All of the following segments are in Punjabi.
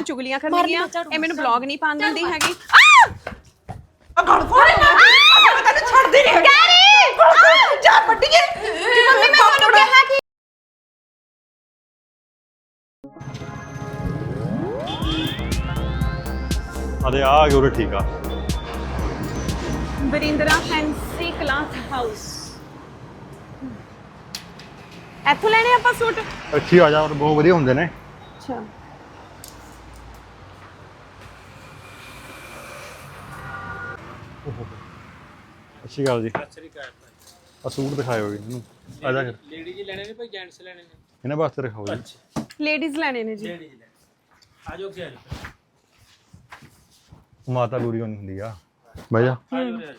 ਦੀਆਂ ਚੁਗਲੀਆਂ ਕਰਨੀਆਂ। ਇਹ ਮੈਨੂੰ ਬਲੌਗ ਨਹੀਂ ਪਾਉਣ ਦਿੰਦੀ ਹੈਗੀ। ਆ ਗਲ ਫੋੜ ਮੈਂ ਤੈਨੂੰ ਛੱਡਦੀ ਨਹੀਂ ਹੈਗੀ। ਜਾ ਪੱਟੀਏ ਕਿ ਮੰਮੀ ਮੈਂ ਤੁਹਾਨੂੰ ਕਿਹਾ ਕਿ ਅਰੇ ਆ ਗਿਆ ਉਰੇ ਠੀਕ ਆ। Barindra fancy cloth house. ਇੱਥੋਂ ਲੈਣੇ ਆਪਾਂ ਸੂਟ? ਅੱਛੀ ਆ ਜਾ ਬਹੁਤ ਵਧੀਆ ਹੁੰਦੇ ਨੇ। ਅੱਛਾ। ਅੱਛੀ ਗੱਲ ਜੀ। ਆ ਸੂਟ ਦਿਖਾਇਓ ਜੀ ਇਹਨੂੰ। ਆ ਜਾ ਫਿਰ। ਲੇਡੀ ਜੀ ਲੈਣੇ ਨੇ ਭਾਈ ਜੈਂਟਸ ਲੈਣੇ ਨੇ? ਇਹਨਾਂ ਵਾਸਤੇ ਦਿਖਾਓ ਜੀ। ਲੇਡੀਜ਼ ਲੈਣੇ ਨੇ ਜੀ। ਲੇਡੀ ਜੀ ਲੈਣੇ। ਆ ਜਾਓ ਕੀ ਆ ਜਾਓ। ਮਾਤਾ ਲੂਰੀ ਹੋਣੀ ਹੁੰਦੀ ਆ। ਬਹਿ ਜਾ। ਆ ਜਾਓ ਉਰੇ ਆ ਜਾਓ।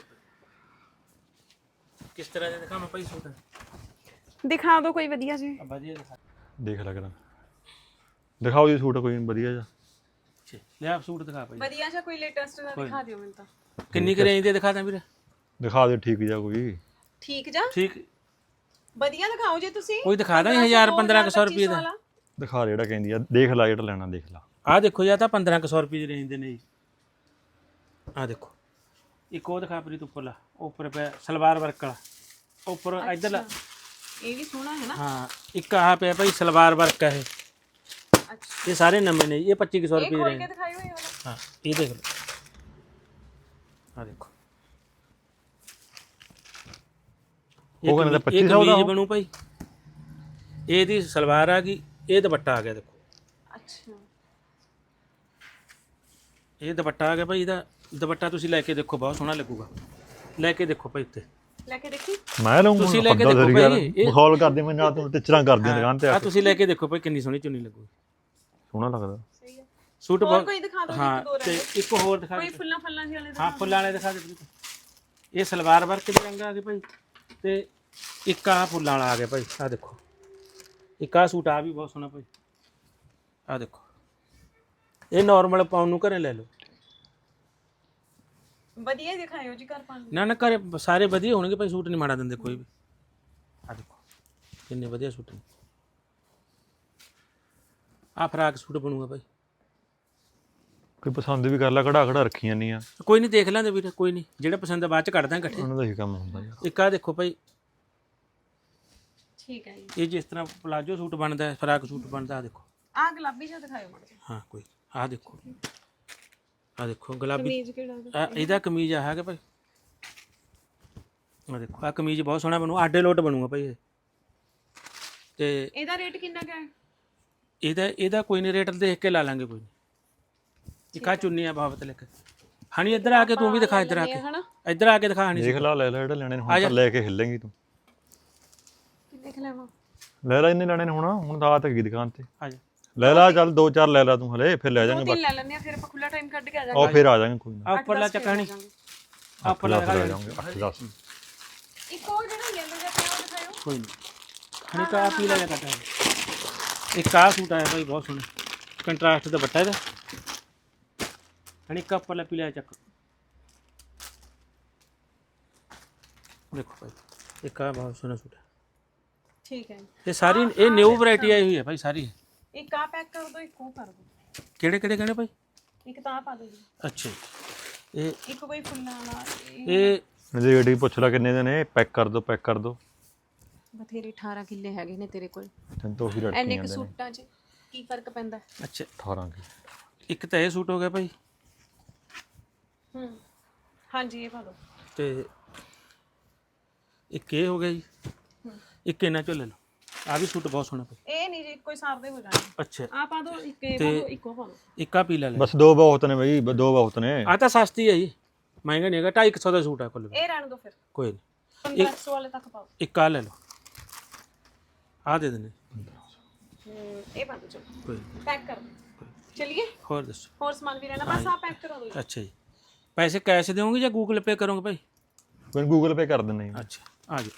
ਕਿਸ ਤਰ੍ਹਾਂ ਦੇ ਦਿਖਾਵਾਂ ਭਾਈ ਸੂਟ? ਦਿਖਾ ਦਿਓ ਕੋਈ ਵਧੀਆ ਜੀ। ਆ ਵਧੀਆ ਦਿਖਾ। ਦੇਖ ਲੈ ਕਰਾਂ। ਦਿਖਾਓ ਜੀ ਸੂਟ ਕੋਈ ਵਧੀਆ ਜਿਹਾ। ਅੱਛਾ ਲੈ ਆਪ ਸੂਟ ਦਿਖਾ ਭਾਈ। ਵਧੀਆ ਜਿਹਾ ਕੋਈ ਲੇਟੈਸਟ ਦਾ ਦਿਖਾ ਦਿਓ ਮੈਨੂੰ ਤਾਂ। ਕਿੰਨੀ ਕੁ ਰੇਂਜ ਦੇ ਦਿਖਾ ਦਾਂ ਵੀਰ? ਦਿਖਾ ਦੇ ਠੀਕ ਜਿਹਾ ਕੋਈ। ਠੀਕ ਜਾ। ਠੀਕ। ਵਧੀਆ ਦਿਖਾਓ ਜੇ ਤੁਸੀਂ। ਕੋਈ ਦਿਖਾ ਦਾਂ 1000 1500 ਰੁਪਏ ਦਾ। ਦਿਖਾ ਦੇ ਜਿਹੜਾ ਕਹਿੰਦੀ ਆ ਦੇਖ ਲੈ ਜਿਹੜਾ ਲੈਣਾ ਦੇਖ ਲੈ। ਆ ਦੇਖੋ ਜਾਂ ਤਾਂ 1500 ਰੁਪਏ ਦੀ ਰੇਂਜ ਦੇ ਨੇ ਜੀ। ਆ ਦੇਖੋ। ਇੱਕ ਉਹ ਦਿਖਾ ਪ੍ਰੀਤ ਉੱਪਰਲਾ ਉੱਪਰ ਪਿਆ ਸਲਵਾਰ ਵਰਕ ਵਾਲਾ। ਉੱਪਰ ਇਧਰਲਾ ਇਹ ਵੀ ਸੋਹਣਾ ਹੈ ਨਾ। ਹਾਂ ਇੱਕ ਆਹ ਪਿਆ ਭਾਈ ਸਲਵਾਰ ਵਰਕ ਹੈ ਇਹ। ਅੱਛਾ। ਇਹ ਸਾਰੇ ਨਵੇਂ ਨੇ ਜੀ, ਇਹ 2500 ਇਹ ਰੁਪਏ ਦੀ। ਇਹ ਵਾਲਾ। ਹਾਂ ਇਹ ਦੇਖ ਲਓ। ਆ ਦੇਖੋ। ਉਹ ਕਹਿੰਦਾ ਕਮੀ- ਇਹ 2500 ਦਾ? ਬਣੂ ਭਾਈ। ਇਹਦੀ ਸਲਵਾਰ ਆ ਗਈ ਇਹ ਦੁਪੱਟਾ ਆ ਗਿਆ ਦੇਖੋ। ਅੱਛਾ। ਇਹ ਦੁਪੱਟਾ ਆ ਗਿਆ ਭਾਈ ਇਹਦਾ ਦੁਪੱਟਾ ਤੁਸੀਂ ਲੈ ਕੇ ਦੇਖੋ ਬਹੁਤ ਸੋਹਣਾ ਲੱਗੂਗਾ। ਲੈ ਕੇ ਦੇਖੋ ਭਾਈ ਉੱਤੇ। ਲੈ ਕੇ ਦੇਖੀ? ਮੈਂ ਲਊਂਗਾ ਤੁਸੀਂ ਲੈ ਕੇ ਦੇਖੋ ਭਾਈ, ਇਹ- ਮਖੌਲ ਕਰਦੇ ਮੈਂ ਨਾਲ ਤੂੰ ਟਿਚਰਾਂ ਕਰਦੀਆਂ ਦੁਕਾਨ ਤੇ ਆ ਤੁਸੀਂ ਲੈ ਕੇ ਦੇਖੋ ਭਾਈ ਕਿੰਨੀ ਸੋਹਣੀ ਚੁੰਨੀ ਲੱਗੂ ਸੋਹਣਾ ਲੱਗਦਾ। ਸਹੀ ਹੈ ਸੂਟ ਹੋਰ ਬਹੁਤ ਕੋਈ ਦਿਖਾ ਦਿਓ ਹਾਂ ਇੱਕ ਦੋ ਤੇ ਰੰਗ ਇੱਕ ਹੋਰ ਦਿਖਾ ਕੋਈ ਦਿਓ। ਫੁੱਲਾਂ ਫੁੱਲਾਂ ਜਿਹੇ ਵਾਲੇ ਹਾਂ ਫੁੱਲਾਂ ਵਾਲੇ ਦਿਖਾ ਦੇ ਇਹ ਸਲਵਾਰ ਵਰਕ ਦੇ ਰੰਗ ਆ ਗਏ ਭਾਈ। ਤੇ ਇੱਕ ਆ ਫੁੱਲਾਂ ਵਾਲਾ ਆ ਗਿਆ ਭਾਈ ਆ ਦੇਖੋ। ਇੱਕ ਆ ਸੂਟ ਆ ਵੀ ਬਹੁਤ ਸੋਹਣਾ ਭਾਈ। ਆ ਦੇਖੋ। ਇਹ ਨਾਰਮਲ ਪਾਉਣ ਨੂੰ ਘਰੇ ਲੈ ਲਓ। ਵਧੀਆ ਦਿਖਾਇਓ ਜੀ ਘਰ ਪਾਣ। ਨੂੰ। ਨਾ ਨਾ ਘਰੇ ਸਾਰੇ ਵਧੀਆ ਹੋਣਗੇ ਭਾਈ ਸੂਟ ਨਹੀਂ ਮਾੜਾ ਦਿੰਦੇ ਕੋਈ ਵੀ। ਆ ਦੇਖੋ ਕਿੰਨੇ ਵਧੀਆ ਸੂਟ ਨੇ। ਆ ਫਰਾਕ ਸੂਟ ਬਣੂਗਾ ਭਾਈ। ਕੋਈ ਪਸੰਦ ਵੀ ਕਰ ਲੈ ਕਢਾ ਕਢਾ ਰੱਖੀਆਂ ਨਹੀਂ ਆ। ਕੋਈ ਨਹੀਂ ਦੇਖ ਲੈਂਦੇ ਵੀਰ ਕੋਈ ਨਹੀਂ ਜਿਹੜਾ ਪਸੰਦ ਆ ਬਾਅਦ ਚ ਕੱਢ ਦਾਂ ਇਕੱਠੇ। ਉਹਨਾਂ ਦਾ ਹੀ ਕੰਮ ਹੁੰਦਾ ਯਾਰ ਇੱਕ ਆ ਦੇਖੋ ਭਾਈ। ਠੀਕ ਹੈ ਜੀ। ਇਹ ਜਿਸ ਤਰ੍ਹਾਂ ਪਲਾਜੋ ਸੂਟ ਬਣਦਾ ਹੈ ਫਰਾਕ ਸੂਟ ਬਣਦਾ ਆ ਦੇਖੋ। ਆਹ ਗੁਲਾਬੀ ਜਿਹਾ ਦਿਖਾਇਓ ਮਾੜਾ ਜਿਹਾ। ਹਾਂ ਕੋਈ ਆ ਦੇਖੋ। ਆ ਦੇਖੋ ਗੁਲਾਬੀ। ਕਮੀਜ਼ ਕਿਹੜਾ ਉਹਦਾ? ਆ ਇਹਦਾ ਕਮੀਜ਼ ਆ ਹੈਗਾ ਭਾਈ। ਆ ਦੇਖੋ ਆ ਕਮੀਜ਼ ਬਹੁਤ ਸੋਹਣਾ ਬਣੂ ਆਡੇ ਲੋਟ ਬਣੂਗਾ ਭਾਈ ਇਹ। ਤੇ ਇਹਦਾ ਰੇਟ ਕਿੰਨਾ ਕੁ ਹੈ? ਇਹਦਾ ਇਹਦਾ ਕੋਈ ਨਹੀਂ ਰੇਟ ਦੇਖ ਕੇ ਲਾ ਲਾਂਗੇ ਕੋਈ ਨਹੀਂ ਇੱਕ ਆ ਚੁੰਨੀ ਆ ਬਾਬਤ ਲਿਖ। ਹਣੀ ਇੱਧਰ ਆ ਕੇ ਤੂੰ ਵੀ ਦਿਖਾ ਇੱਧਰ ਆ ਕੇ। ਹਨਾ। ਇੱਧਰ ਆ ਕੇ ਦਿਖਾ ਹਣੀ। ਦੇਖ ਲਾ ਲੈ ਲੈ ਜਿਹੜੇ ਲੈਣੇ ਨੇ ਹੁਣ ਤਾਂ ਲੈ ਕੇ ਹਿੱਲੇਂਗੀ ਤੂੰ। ਦੇਖ ਲੈਵਾਂ? ਲੈ ਲੈ ਇੰਨੇ ਲੈਣੇ ਨੇ ਹੁਣ ਹੁਣ ਤਾਂ ਆ ਤੱਕ ਗਈ ਦੁਕਾਨ ਤੇ। ਆ ਜਾ। ਲੈ ਲਾ ਚੱਲ ਦੋ ਚਾਰ ਲੈ ਲਾ ਤੂੰ ਹਲੇ ਫਿਰ ਲੈ ਜਾਾਂਗੇ ਤਿੰਨ ਲੈ ਲੈਂਦੇ ਆ ਫਿਰ ਆਪਾਂ ਖੁੱਲਾ ਟਾਈਮ ਕੱਢ ਕੇ ਆ ਜਾਵਾਂਗੇ। ਉਹ ਫਿਰ ਆ ਜਾਾਂਗੇ ਕੋਈ ਨਾ। ਆ ਉੱਪਰਲਾ ਚੱਕਣੀ ਆ ਉੱਪਰਲਾ ਦਿਖਾ ਲੈ। ਜਾਾਂਗੇ 8 10 ਇੱਕ ਹੋਰ ਜਿਹੜਾ ਯੈਲੋ ਜਿਹਾ ਪਿਆ ਉਹ ਦਿਖਾਇਓ। ਕੋਈ ਨਹੀਂ ਹਣੀ ਕਾ ਪੀਲਾ ਜਿਹਾ ਕੱਟਾ ਇੱਕ ਆ ਸੂਟ ਆਇਆ ਭਾਈ ਬਹੁਤ ਸੋਹਣਾ। ਕੰਟਰਾਸਟ ਦਾ ਬੱਟਾ ਇਹਦਾ। ਉੱਪਰਲਾ ਪੀਲਾ ਜਿਹਾ ਚੱਕ ਦੇਖੋ ਭਾਈ ਇੱਕ ਆ ਬਹੁਤ ਸੋਹਣਾ ਸੂਟ ਹੈ ਠੀਕ ਹੈ ਇਹ ਸਾਰੀ ਇਹ ਨਿਊ ਵੈਰਾਈਟੀ ਆਈ ਹੋਈ ਹੈ ਭਾਈ ਸਾਰੀ ਇੱਕ ਆ ਪੈਕ ਕਰ ਦਿਓ ਇੱਕ ਉਹ ਕਰ ਦਿਓ ਕਿਹੜੇ ਕਿਹੜੇ ਕਹਿੰਦੇ ਭਾਈ ਇੱਕ ਤਾਂ ਆ ਪਾ ਦਿਓ ਜੀ ਅੱਛਾ ਜੀ। ਇਹ ਇੱਕ ਕੋਈ ਫੁੱਲਾਂ ਵਾਲਾ ਇਹ ਇਹ ਜੇ ਗੱਡੀ ਪੁੱਛ ਲੈ ਕਿੰਨੇ ਦੇ ਨੇ ਪੈਕ ਕਰ ਦੋ ਪੈਕ ਕਰ ਦੋ ਬਥੇਰੇ 18 ਕਿੱਲੇ ਹੈਗੇ ਨੇ ਤੇਰੇ ਕੋਲ ਤੈਨੂੰ ਤਾਂ ਉਹੀ ਐਨੇ ਰੜਕੀਆਂ ਕੁ ਜਾਂਦੇ ਨੇ ਸੂਟਾਂ 'ਚ ਕੀ ਫ਼ਰਕ ਪੈਂਦਾ ਅੱਛਾ 18 ਕੀ ਇੱਕ ਤਾਂ ਇਹ ਸੂਟ ਹੋ ਗਿਆ ਭਾਈ ਹੂੰ। ਹਾਂਜੀ ਇਹ ਪਾ ਦਿਓ ਤੇ ਇੱਕ ਇਹ ਹੋ ਗਿਆ ਜੀ। ਇੱਕ ਇਹਨਾਂ ਚੋਂ ਲੈ ਲਓ। ਆ ਵੀ ਸੂਟ ਬਹੁਤ ਸੋਹਣਾ ਭਾਈ ਇਹ ਨਹੀਂ ਜੀ ਕੋਈ ਸਾਰਦੇ ਹੋ ਜਾਣਗੇ ਅੱਛਾ। ਆ ਪਾ ਦਿਓ ਇੱਕ ਇਹ ਪਾ ਦਿਓ ਇੱਕ ਉਹ ਪਾ ਦਿਓ ਇੱਕ ਆ ਪੀਲਾ ਲੈ ਬਸ ਦੋ ਬਹੁਤ ਨੇ ਬਈ ਬ- ਦੋ ਬਹੁਤ ਨੇ। ਆ ਤਾਂ ਸਸਤੀ ਹੈ ਜੀ। ਮਹਿੰਗਾ ਨਹੀਂ ਹੈਗਾ 250 ਦਾ ਸੂਟ ਹੈ ਕੁੱਲ। ਇਹ ਰਹਿਣ ਦਿਓ ਫਿਰ। ਕੋਈ ਨਹੀਂ। 1500 ਵਾਲੇ ਤੱਕ ਪਾਓ। ਇੱਕ ਆ ਲੈ ਲਓ। ਆ ਦੇ ਦੇਣੇ ਹੂੰ, ਇਹ ਪਾ ਦਿਓ ਚਲੋ। ਕੋਈ ਨੀ। ਪੈਕ ਕਰ ਦਿਓ ਚਲਿਏ। ਹੋਰ ਦੱਸੋ। ਹੋਰ ਸਮਾਨ ਵੀ ਰਹਿਣਾ ਬਸ ਆ ਪੈਕ ਕਰੋ ਦਿਓ ਅੱਛਾ ਜੀ। ਪੈਸੇ ਕੈਸ਼ ਦੇਵੋਗੇ ਜਾਂ ਗੂਗਲ ਪੇ ਕਰੋਗੇ ਭਾਈ? ਕੋਈ ਗੂਗਲ ਪੇ ਕਰ ਦਿੰਦੇ ਆ ਅੱਛਾ ਆ ਜਾਓ।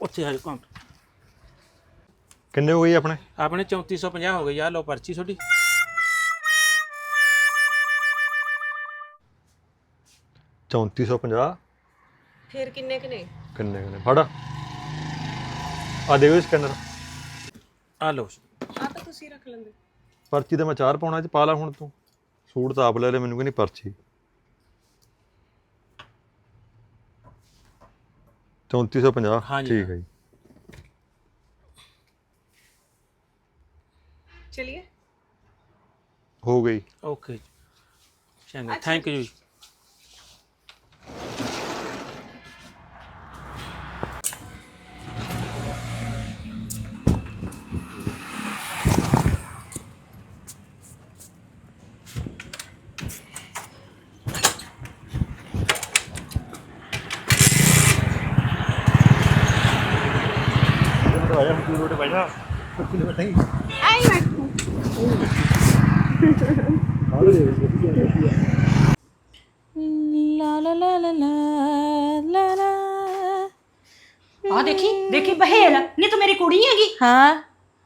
ਉੱਥੇ ਆ ਜਾਓ ਕਾਊਂਟ ਕਿੰਨੇ ਹੋ ਗਏ ਆਪਣੇ? ਆਪਣੇ 3450 ਹੋ ਗਈ ਆ ਲਓ ਪਰਚੀ ਤੁਹਾਡੀ। 3450 ਫਿਰ ਕਿੰਨੇ ਕਿਨੇ ਕਿੰਨੇ ਕਿੰਨੇ ਫੜ। ਆ ਦੇਖੋ ਸਕੈਨਰ ਆ ਲਓ ਆ ਤਾਂ ਤੁਸੀਂ ਰੱਖ ਲੈਂਦੇ। ਪਰਚੀ ਤੇ ਮੈਂ ਚਾਰ ਪਾਉਣਾ ਚ ਪਾ ਲਾ ਹੁਣ ਤੂੰ। ਸੂਟ ਤਾਂ ਆਪ ਲੈ ਲਿਆ ਮੈਨੂੰ ਕਹਿੰਦੀ ਪਰਚੀ। 3450 ਹਾਂਜੀ। ਠੀਕ ਹੈ। ਜੀ। ਚਲਿਏ। ਹੋ ਗਈ। ਓਕੇ ਚੰਗਾ ਥੈਂਕ ਯੂ ਆਇਆ ਹੁਣ ਰੋਡ ਬੈਠਾ ਕੁੱਤੀ ਬੈਠਾ ਹੀ ਆਈ ਮੈਂ ਲਾ ਲਾ ਲਾ ਲਾ ਲਾ ਲਾ ਲਾ। ਆ ਦੇਖੀ ਦੇਖੀ ਬਹੇਲ। ਨੀ ਤੂੰ ਮੇਰੀ ਕੁੜੀ ਹੈਗੀ? ਹਾਂ।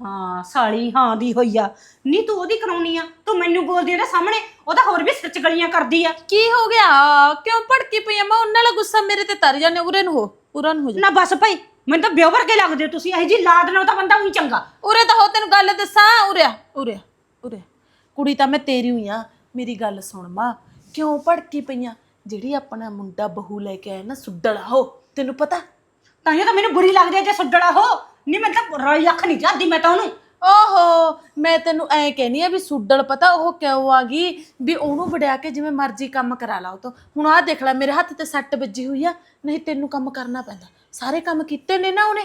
ਹਾਂ ਸਾਲੀ ਹਾਂ ਦੀ ਹੋਈ ਆ। ਨੀ ਤੂੰ ਉਹਦੀ ਕਰਾਉਣੀ ਆ। ਤੂੰ ਮੈਨੂੰ ਬੋਲਦੀ ਸਾਹਮਣੇ ਉਹਦਾ ਹੋਰ ਵੀ ਸੱਚ ਗਲੀਆਂ ਕਰਦੀ ਆ। ਕੀ ਹੋ ਗਿਆ? ਕਿਉਂ ਭੜਕੀ ਪਈ ਆ? ਮੈਂ ਉਹਨਾਂ ਵਾਲਾ ਗੁੱਸਾ ਮੇਰੇ ਤੇ ਤਰ ਜਾਂਦੇ ਉਰੇ ਨੂੰ ਹੋ ਉਰਾ ਨੂੰ ਹੋ ਜਾ। ਨਾ ਬਸ ਭਾਈ ਮੈਨੂੰ ਤਾਂ ਬਿਓ ਵਰਗੇ ਲੱਗਦੇ ਹੋ ਤੁਸੀਂ ਇਹ ਜੀ ਲਾਦ ਨਾਲ ਤਾਂ ਬੰਦਾ ਉਹੀ ਚੰਗਾ। ਉਰੇ ਤਾਂ ਹੋ ਤੈਨੂੰ ਗੱਲ ਦੱਸਾਂ ਉਰੇ ਆ, ਉਰੇ ਆ, ਉਰੇ ਆ। ਕੁੜੀ ਤਾਂ ਮੈਂ ਤੇਰੀ ਹੋਈ ਆ ਮੇਰੀ ਗੱਲ ਸੁਣ ਮਾਂ ਕਿਉਂ ਭੜਕੀ ਪਈਆਂ? ਜਿਹੜੀ ਆਪਣਾ ਮੁੰਡਾ ਬਹੂ ਲੈ ਕੇ ਆਇਆ ਨਾ ਸੁੱਡਲ ਹੋ ਤੈਨੂੰ ਪਤਾ? ਤਾਂ ਇਹ ਤਾਂ ਮੈਨੂੰ ਬੁਰੀ ਲੱਗਦੀ ਆ ਜੇ ਸੁੱਡੜਾ ਹੋ ਨਹੀਂ ਮੈਂ ਤਾਂ ਰਾਈ ਅੱਖ ਨਹੀਂ ਜਾਂਦੀ ਮੈਂ ਤਾਂ ਉਹਨੂੰ। ਓਹੋ ਮੈਂ ਤੈਨੂੰ ਐ ਕਹਿਨੀ ਆ ਵੀ ਸੁੱਡਲ ਪਤਾ ਉਹ ਕਿਉਂ ਆ ਗਈ? ਵੀ ਉਹਨੂੰ ਵੜਿਆ ਕੇ ਜਿਵੇਂ ਮਰਜ਼ੀ ਕੰਮ ਕਰਾ ਲਾ ਉਹ ਤੋਂ। ਹੁਣ ਆਹ ਦੇਖ ਲੈ ਮੇਰੇ ਹੱਥ ਤੇ ਸੱਟ ਵੱਜੀ ਹੋਈ ਆ ਨਹੀਂ ਤੈਨੂੰ ਕੰਮ ਕਰਨਾ ਪੈਂਦਾ। ਸਾਰੇ ਕੰਮ ਕੀਤੇ ਨੇ ਨਾ ਉਹਨੇ?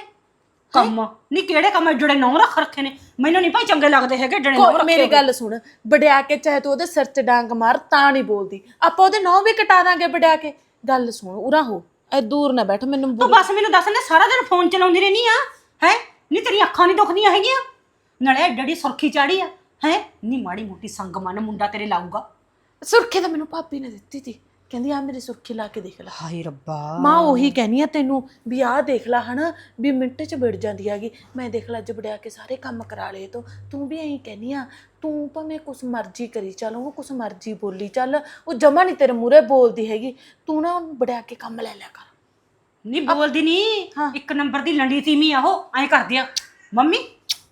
ਕੰਮ? ਨਹੀਂ ਕਿਹੜੇ ਕੰਮ? ਜਿਹੜੇ ਨੌ ਰੱਖ ਰੱਖੇ ਨੇ। ਮੈਨੂੰ ਨਹੀਂ ਭਾਈ ਚੰਗੇ ਲੱਗਦੇ ਹੈਗੇ ਜਿਹੜੇ ਨੌ ਰੱਖੇ ਮੇਰੀ ਹੋਏ। ਗੱਲ ਸੁਣ ਵੜਿਆ ਕੇ ਚਾਹੇ ਤੂੰ ਉਹਦੇ ਸਿਰ 'ਚ ਡਾਂਗ ਮਾਰ ਤਾਂ ਨਹੀਂ ਬੋਲਦੀ। ਆਪਾਂ ਉਹਦੇ ਨੌ ਵੀ ਕਟਾ ਦਾਂਗੇ ਵੜਿਆ ਕੇ। ਗੱਲ ਸੁਣ ਉਰਾ ਹੋ ਐ ਦੂਰ ਨਾ ਬੈਠ ਮੈਨੂੰ ਤੂੰ ਬੁਰੀ- ਬਸ ਮੈਨੂੰ ਦੱਸ ਨੇ ਸਾਰਾ ਦਿਨ ਫੋਨ ਚਲਾਉਂਦੀ ਰਹਿਨੀ ਆ ਹੈ? ਨਹੀਂ ਤੇਰੀਆਂ ਅੱਖਾਂ ਨਹੀਂ ਦੁਖਦੀਆਂ ਹੈਗੀਆਂ? ਨਾਲੇ ਐਡੀ ਸੁਰਖੀ ਚਾੜੀ ਆ ਹੈ? ਨਹੀਂ ਮਾੜੀ ਮੋਟੀ ਸੰਗ ਮਨ ਮੁੰਡਾ ਤੇਰੇ ਲਾਊਗਾ। ਸੁਰਖੀ ਤਾਂ ਮੈਨੂੰ ਭਾਬੀ ਨੇ ਦਿੱਤੀ ਸੀ ਕਹਿੰਦੀ ਆ ਮੇਰੀ ਸੁਰਖੀ ਲਾ ਕੇ ਦੇਖ ਲੈ। ਹਾਏ ਰੱਬਾ। ਮਾਂ ਉਹੀ ਕਹਿਨੀ ਆ ਤੈਨੂੰ ਵੀ ਆਹ ਦੇਖ ਲੈ ਹਨਾ ਵੀ ਮਿੰਟ 'ਚ ਵਿੜ ਜਾਂਦੀ ਹੈਗੀ। ਮੈਂ ਦੇਖ ਲੈ ਅੱਜ ਵੜਿਆ ਕੇ ਸਾਰੇ ਕੰਮ ਕਰਾ ਲਏ ਤੋ। ਤੂੰ ਵੀ ਐਂ ਕਹਿਨੀ ਆ ਤੂੰ ਭਾਵੇਂ ਕੁਛ ਮਰਜ਼ੀ ਕਰੀ ਚੱਲ ਉਹਨੂੰ ਕੁਛ ਮਰਜ਼ੀ ਬੋਲੀ ਚੱਲ। ਉਹ ਜਮਾ ਨਹੀਂ ਤੇਰੇ ਮੂਹਰੇ ਬੋਲਦੀ ਹੈਗੀ। ਤੂੰ ਨਾ ਉਹਨੂੰ ਵੜਿਆ ਕੇ ਕੰਮ ਲੈ ਲਿਆ ਕਰ। ਨਹੀਂ ਬੋਲਦੀ ਨਹੀਂ ਇੱਕ ਨੰਬਰ ਦੀ ਲੰਡੀ ਤੀਮੀ ਆ ਉਹ ਐਂ ਕਰਦੀ ਆ ਮੰਮੀ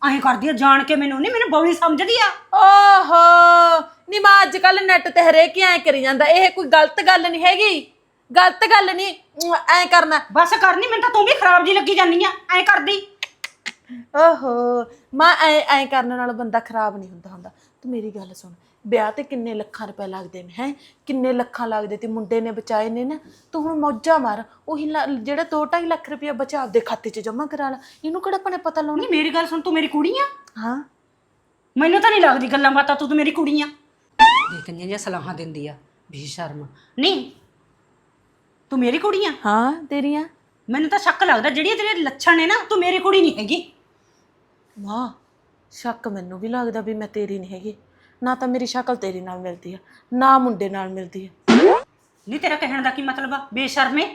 ਐਂ ਕਰਦੀ ਆ ਜਾਣ ਕੇ ਮੈਨੂੰ। ਨਹੀਂ ਮੈਨੂੰ ਬੌਲੀ ਸਮਝਦੀ ਆ? ਓਹੋ ਨੀ ਮਾਂ ਅੱਜ ਕੱਲ ਨੈਟ ਤੇ ਹਰੇਕ ਹੀ ਐਂ ਕਰੀ ਜਾਂਦਾ। ਇਹ ਕੋਈ ਗਲਤ ਗੱਲ ਨਹੀਂ ਹੈਗੀ। ਗਲਤ ਗੱਲ ਨਹੀਂ ਐਂ ਕਰਨਾ। ਬਸ ਕਰਨੀ ਮੈਨੂੰ ਤਾਂ ਤੂੰ ਵੀ ਖਰਾਬ ਜੀ ਲੱਗੀ ਜਾਂਦੀ ਆ। ਐਂ ਕਰਦੀ। ਓਹੋ ਮਾਂ ਐ ਐ ਕਰਨ ਨਾਲ ਬੰਦਾ ਖਰਾਬ ਨਹੀਂ ਹੁੰਦਾ ਹੁੰਦਾ। ਤੂੰ ਮੇਰੀ ਗੱਲ ਸੁਣ। ਵਿਆਹ ਤੇ ਕਿੰਨੇ ਲੱਖਾਂ ਰੁਪਏ ਲੱਗਦੇ ਨੇ ਹੈ? ਕਿੰਨੇ ਲੱਖਾਂ ਲੱਗਦੇ ਤੇ ਮੁੰਡੇ ਨੇ ਬਚਾਏ ਨੇ ਨਾ? ਤੂੰ ਹੁਣ ਮੌਜਾਂ ਮਾਰ। ਉਹੀ ਲ- ਜਿਹੜਾ 2.5 ਲੱਖ ਰੁਪਏ ਬਚਾ ਆਪਦੇ ਖਾਤੇ 'ਚ ਜਮ੍ਹਾਂ ਕਰਾ ਲਾ। ਇਹਨੂੰ ਕਿਹੜਾ ਆਪਣੇ ਪਤਾ ਲਾਉਣੀ? ਨਹੀਂ ਮੇਰੀ ਗੱਲ ਸੁਣ ਤੂੰ ਮੇਰੀ ਕੁੜੀ ਆ? ਹਾਂ। ਮੈਨੂੰ ਤਾਂ ਨਹੀਂ ਲੱਗਦੀ ਗੱਲਾਂ ਬਾਤਾਂ ਤੂੰ ਤਾਂ ਮੇਰੀ ਕੁੜੀ ਆ। ਦੇ ਕੰਨੀਆਂ ਜਿਹੀਆਂ ਸਲਾਹਾਂ ਦਿੰਦੀ ਆ ਬੇਸ਼ਰਮ ਨਹੀਂ ਤੂੰ ਮੇਰੀ ਕੁੜੀ ਆ? ਹਾਂ ਤੇਰੀਆਂ? ਮੈਨੂੰ ਤਾਂ ਸ਼ੱਕ ਲੱਗਦਾ ਜਿਹੜੀਆਂ ਤੇਰੇ ਲੱਛਣ ਨੇ ਨਾ ਤੂੰ ਮੇਰੀ ਕੁੜੀ ਨਹੀਂ ਹੈਗੀ। ਵਾਹ ਸ਼ੱਕ ਮੈਨੂੰ ਵੀ ਲੱਗਦਾ ਵੀ ਮੈਂ ਤੇਰੀ ਨਹੀਂ ਹੈਗੀ। ਨਾ ਤਾਂ ਮੇਰੀ ਸ਼ਕਲ ਤੇਰੀ ਨਾਲ ਮਿਲਦੀ ਆ ਨਾ ਮੁੰਡੇ ਨਾਲ ਮਿਲਦੀ ਆ। ਨਹੀਂ ਤੇਰਾ ਕਹਿਣ ਦਾ ਕੀ ਮਤਲਬ ਆ? ਬੇਸ਼ਰਮੇ।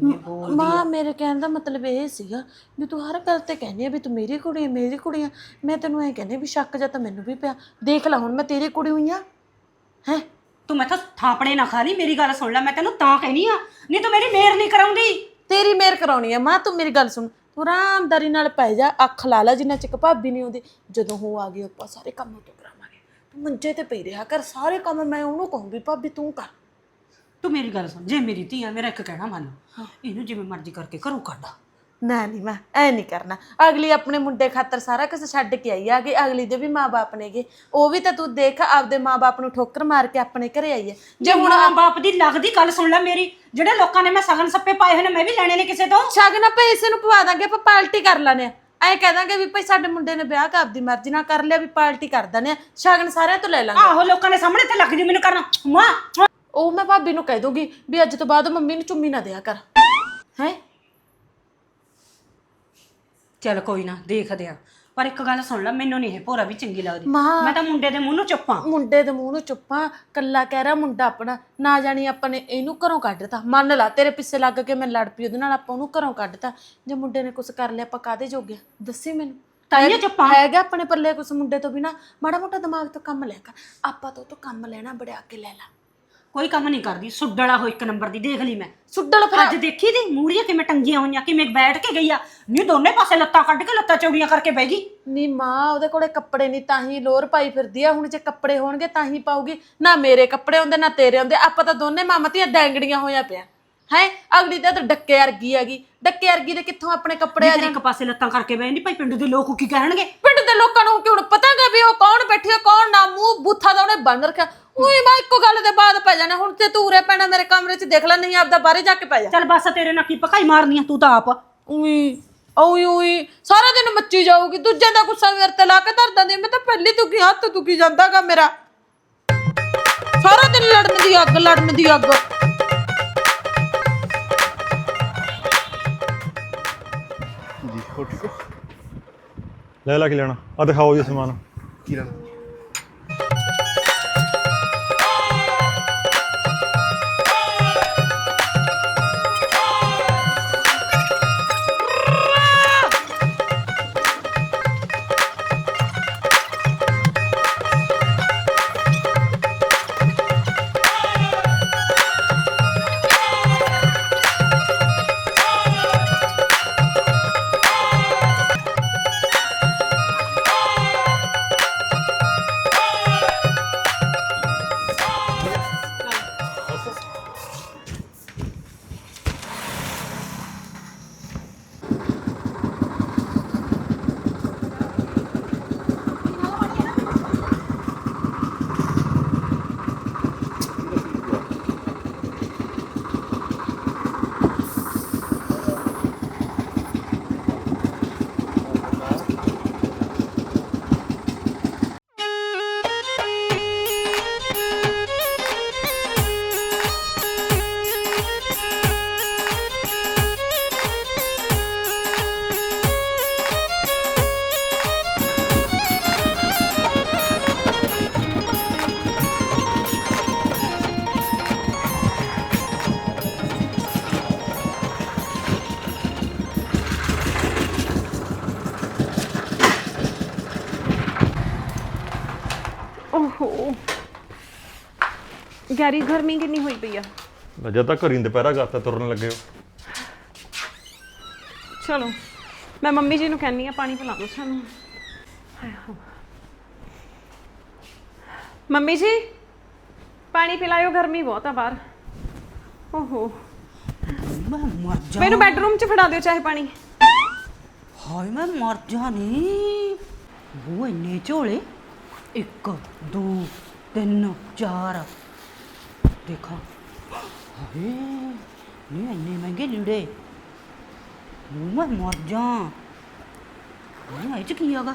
ਕਿਵੇਂ ਬੋਲ ਮਾਂ ਮੇਰੇ ਕਹਿਣ ਦਾ ਮਤਲਬ ਇਹ ਸੀਗਾ ਵੀ ਤੂੰ ਹਰ ਗੱਲ ਤੇ ਕਹਿੰਦੀ ਆ ਵੀ ਤੂੰ ਮੇਰੀ ਕੁੜੀ ਹੈ ਮੇਰੀ ਕੁੜੀ ਆ। ਮੈਂ ਤੈਨੂੰ ਐ ਕਹਿੰਦੀ ਵੀ ਸ਼ੱਕ ਜਾਂ ਤਾਂ ਮੈਨੂੰ ਵੀ ਪਿਆ। ਦੇਖ ਲੈ ਹੁਣ ਮੈਂ ਤੇਰੀ ਕੁੜੀ ਹੋਈ ਆ। ਹੈ? ਤੂੰ ਮੈਥੋਂ ਥਾਪੜੇ ਨਾ ਖਾ ਲਈ ਮੇਰੀ ਗੱਲ ਸੁਣ ਲੈ ਮੈਂ ਤੈਨੂੰ ਤਾਂ ਕਹਿਨੀ ਆ ਨਹੀਂ ਤੂੰ ਮੇਰੀ ਮੇਰ ਨਹੀਂ ਕਰਾਉਂਦੀ। ਤੇਰੀ ਮੇਰ ਕਰਾਉਣੀ ਆ। ਮਾਂ ਤੂੰ ਮੇਰੀ ਗੱਲ ਸੁਣ। ਤੂੰ ਆਰਾਮਦਾਰੀ ਨਾਲ ਪੈ ਜਾ ਅੱਖ ਲਾ ਲੈ ਜਿੰਨਾ ਚਿਕ ਭਾਬੀ ਨਹੀਂ ਆਉਂਦੀ। ਜਦੋਂ ਉਹ ਆ ਗਈ ਆਪਾਂ ਸਾਰੇ ਕੰਮ ਤੋਂ ਕਰਾਵਾਂਗੇ। ਤੂੰ ਮੰਜੇ ਤੇ ਪਈ ਰਿਹਾ ਕਰ ਸਾਰੇ ਕੰਮ ਮੈਂ ਉਹਨੂੰ ਕਹੂੰਗੀ ਭਾਬੀ ਤੂੰ ਕਰ। ਤੂੰ ਮੇਰੀ ਗੱਲ ਸੁਣ ਜੇ ਮੇਰੀ ਧੀ ਆ ਮੇਰਾ ਇੱਕ ਕਹਿਣਾ ਮੰਨ ਇਹਨੂੰ ਜਿਵੇਂ ਮਰਜ਼ੀ ਕਰਕੇ ਘਰੋਂ ਕੱਢ ਨਾ ਨਹੀਂ ਮੈਂ ਐ ਨਹੀਂ ਕਰਨਾ। ਅਗਲੀ ਆਪਣੇ ਮੁੰਡੇ ਖਾਤਰ ਸਾਰਾ ਕੁਝ ਛੱਡ ਕੇ ਆਈ ਆ ਕਿ ਅਗਲੀ ਦੇ ਵੀ ਮਾਪੇ ਨੇਗੇ। ਉਹ ਵੀ ਤਾਂ ਤੂੰ ਦੇਖ ਆਪਦੇ ਮਾਪੇ ਨੂੰ ਠੋਕਰ ਮਾਰ ਕੇ ਆਪਣੇ ਘਰੇ ਆਈ ਹੈ ਜੇ ਹੁਣ ਬਾਪ ਦੀ ਲੱਗਦੀ ਗੱਲ ਸੁਣ ਲੈ ਮੇਰੀ ਜਿਹੜੇ ਲੋਕਾਂ ਨੇ ਮੈਂ ਸਗਨ ਸੱਪੇ ਪਾਏ ਹੋਏ ਨੇ ਮੈਂ ਵੀ ਲੈਣੇ ਨੇ ਕਿਸੇ ਤੋਂ। ਸ਼ਗਨ ਆਪਾਂ ਇਸੇ ਨੂੰ ਪਵਾ ਦਾਂਗੇ ਆਪਾਂ ਪਾਰਟੀ ਕਰ ਲਾਨੇ ਆ। ਐ ਕਹਿ ਦਾਂਗੇ ਵੀ ਭਾਈ ਸਾਡੇ ਮੁੰਡੇ ਨੇ ਵਿਆਹ ਕਰ ਆਪਦੀ ਮਰਜ਼ੀ ਨਾਲ ਕਰ ਲਿਆ ਵੀ ਪਾਰਟੀ ਕਰ ਦਨੇ ਆ। ਸ਼ਗਨ ਸਾਰਿਆਂ ਤੋਂ ਲੈ ਲਾਂਗੇ। ਆਹੋ ਲੋਕਾਂ ਦੇ ਸਾਹਮਣੇ ਤੇ ਲੱਗ ਜੀ ਮੈਨੂੰ ਕਰਨਾ। ਮਾਂ ਮਾਂ। ਉਹ ਮੈਂ ਭਾਬੀ ਨੂੰ ਕਹਿ ਦੂੰਗੀ ਵੀ ਅੱਜ ਤੋਂ ਬਾਅਦ ਮੰਮੀ ਨੂੰ ਚੁੰਮੀ ਨਾ ਦਿਆ ਕਰ। ਹੈ? ਚੱਲ ਕੋਈ ਨਾ ਦੇਖਦੇ ਆ। ਪਰ ਇੱਕ ਗੱਲ ਸੁਣ ਲੈ ਮੈਨੂੰ ਨਹੀਂ ਇਹ ਭੋਰਾ ਵੀ ਚੰਗੀ ਲੱਗਦੀ। ਮਾਂ। ਮੈਂ ਤਾਂ ਮੁੰਡੇ ਦੇ ਮੂੰਹ ਨੂੰ ਚੁੱਪਾਂ। ਮੁੰਡੇ ਦੇ ਮੂੰਹ ਨੂੰ ਚੁੱਪਾਂ ਕੱਲਾ ਕਹਿ ਰਿਹਾ ਮੁੰਡਾ ਆਪਣਾ ਨਾ ਜਾਣੀ ਆਪਾਂ ਨੇ ਇਹਨੂੰ ਘਰੋਂ ਕੱਢਤਾ। ਮੰਨ ਲਾ ਤੇਰੇ ਪਿੱਛੇ ਲੱਗ ਕੇ ਮੈਂ ਲੜ ਪਈ ਉਹਦੇ ਨਾਲ ਆਪਾਂ ਉਹਨੂੰ ਘਰੋਂ ਕੱਢਤਾ। ਜੇ ਮੁੰਡੇ ਨੇ ਕੁਝ ਕਰ ਲਿਆ ਆਪਾਂ ਕਾਦੇ ਜੋਗੇ ਦੱਸੀ ਮੈਨੂੰ। ਤਾਈਓ ਚੁੱਪਾਂ। ਹੈਗਾ ਆਪਣੇ ਪੱਲੇ ਕੁਝ ਮੁੰਡੇ ਤੋਂ ਬਿਨਾ। ਮਾੜਾ ਮੋਟਾ ਦਿਮਾਗ ਤੋਂ ਕੰਮ ਲੈ ਕਰ। ਆਪਾਂ ਤੋਂ ਤੋਂ ਕੰਮ ਲੈਣਾ ਬੜਿਆ ਕੇ ਲੈ ਲਾ। ਕੋਈ ਕੰਮ ਨਹੀਂ ਕਰਦੀ। ਸੁੱਡੜਾ ਹੋ ਇੱਕ ਨੰਬਰ ਦੀ ਦੇਖ ਲਈ ਮੈਂ। ਸੁੱਡਲ ਫਿਰ ਅੱਜ ਦੇਖੀ ਦੀ ਮੂੜੀਆਂ ਕਿਵੇਂ ਟੰਗੀਆਂ ਹੋਈਆਂ ਕਿਵੇਂ ਬੈਠ ਕੇ ਗਈ ਆ। ਨਹੀਂ ਦੋਨੇ ਪਾਸੇ ਲੱਤਾਂ ਕੱਢ ਕੇ ਲੱਤਾਂ ਚੌੜੀਆਂ ਕਰਕੇ ਬਹਿ ਗਈ। ਨੀ ਮਾਂ ਉਹਦੇ ਕੋਲੇ ਕੱਪੜੇ ਨਹੀਂ ਤਾਂ ਹੀ ਲੋਰ ਪਾਈ ਫਿਰਦੀ ਆ। ਹੁਣ ਜੇ ਕੱਪੜੇ ਹੋਣਗੇ ਤਾਂ ਹੀ ਪਾਉਗੀ ਨਾ ਮੇਰੇ ਕੱਪੜੇ ਹੁੰਦੇ ਨਾ ਤੇਰੇ ਹੁੰਦੇ। ਆਪਾਂ ਤਾਂ ਦੋਨੇ ਮਾਮਤੀਆਂ ਡੈਂਗੜੀਆਂ ਹੋਇਆ ਪਿਆ ਹੈ? ਅਗਲੀ ਤਾਂ ਡੱਕੇ ਵਰਗੀ ਹੈਗੀ। ਡੱਕੇ ਵਰਗੀ ਦੇ ਕਿੱਥੋਂ ਆਪਣੇ ਕੱਪੜੇ ਆ ਤੇਰੇ ਇੱਕ ਪਾਸੇ ਲੱਤਾਂ ਕਰਕੇ ਬੈਠ ਨਹੀਂ ਭਾਈ ਪਿੰਡ ਦੇ ਲੋਕ ਕੀ ਕਹਿਣਗੇ? ਪਿੰਡ ਦੇ ਲੋਕਾਂ ਨੂੰ ਕਿ ਹੁਣ ਪਤਾਗਾ ਵੀ ਉਹ ਕੌਣ ਬੈਠੀ ਆ ਕੌਣ ਨਾ। ਮੂੰਹ ਬੁੱਥਾ ਦਾ ਉਹਨੇ ਬੰਨ ਰੱਖਿਆ। ਉਹੀ ਮੈਂ ਇੱਕੋ ਗੱਲ ਦੇ ਬਾਅਦ ਪੈ ਜਾਣਾ ਹੁਣ ਤੇ ਤੂੰ ਉਰੇ ਪੈਣਾ ਮੇਰੇ ਕਮਰੇ 'ਚ ਦੇਖ ਲੈ ਨਹੀਂ ਆਪਦਾ ਬਾਹਰੇ ਜਾ ਕੇ ਪੈ ਜਾ। ਚੱਲ ਬਸ ਤੇਰੇ ਨਾਲ ਕੀ ਪਕਾਈ ਮਾਰਨੀ ਆ ਤੂੰ ਤਾਂ ਆਪ। ਉਈ ਉਈ ਉਈ ਸਾਰਾ ਦਿਨ ਮੱਚੀ ਜਾਊਗੀ ਦੂਜਿਆਂ ਦਾ ਗੁੱਸਾ ਮੇਰੇ ਤੇ ਲਾ ਕੇ ਧਰ ਦਿੰਦੀ ਮੈਂ ਤਾਂ ਪਹਿਲੀ ਦੁਖੀ ਹੱਥ ਦੁਖੀ ਜਾਂਦਾਗਾ ਮੇਰਾ। ਸਾਰਾ ਦਿਨ ਲੜਨ ਦੀ ਅੱਗ ਲੜਨ ਦੀ ਅੱਗ। ਜੀ ਹੋ ਠੀਕ ਹੋ? ਲੈ ਲੈ ਕੇ ਲੈਣਾ ਆ ਦਿਖਾਓ ਜੀ ਸਮਾਨ। ਕੀ ਲੈਣਾ? ਗੈਰੀ ਗਰਮੀ ਕਿੰਨੀ ਹੋਈ ਪਈ ਆ? ਜਦ ਤੱਕ ਘਰੀ ਦੁਪਹਿਰਾ ਕਰਤਾ ਤੁਰਨ ਲੱਗੇ ਹੋ। ਚਲੋ ਮੈਂ ਮੰਮੀ ਜੀ ਨੂੰ ਕਹਿੰਨੀ ਆ ਪਾਣੀ ਪਿਲਾ ਦਿਓ ਸਾਨੂੰ। ਹਾਏ। ਮੰਮੀ ਜੀ ਪਾਣੀ ਪਿਲਾਇਓ ਗਰਮੀ ਬਹੁਤ ਆ ਬਾਹਰ। ਓਹੋ। ਮੈਂ ਮਰ ਜਾ ਮੈਨੂੰ ਬੈੱਡਰੂਮ 'ਚ ਫੜਾ ਦਿਓ ਚਾਹੇ ਪਾਣੀ। ਹਾਏ ਮੈਂ ਮਰ ਜਾਣੀ। ਉਹ ਇੰਨੇ ਝੋਲੇ। 1 2 3 4 ਦੇਖਾਂ ਹਾਏ ਨਹੀਂ ਇੰਨੇ ਮਹਿੰਗੇ ਲੀੜੇ ਉਹ ਮੈਂ ਮਰ ਜਾ ਇਹ ਚ ਕੀ ਹੈਗਾ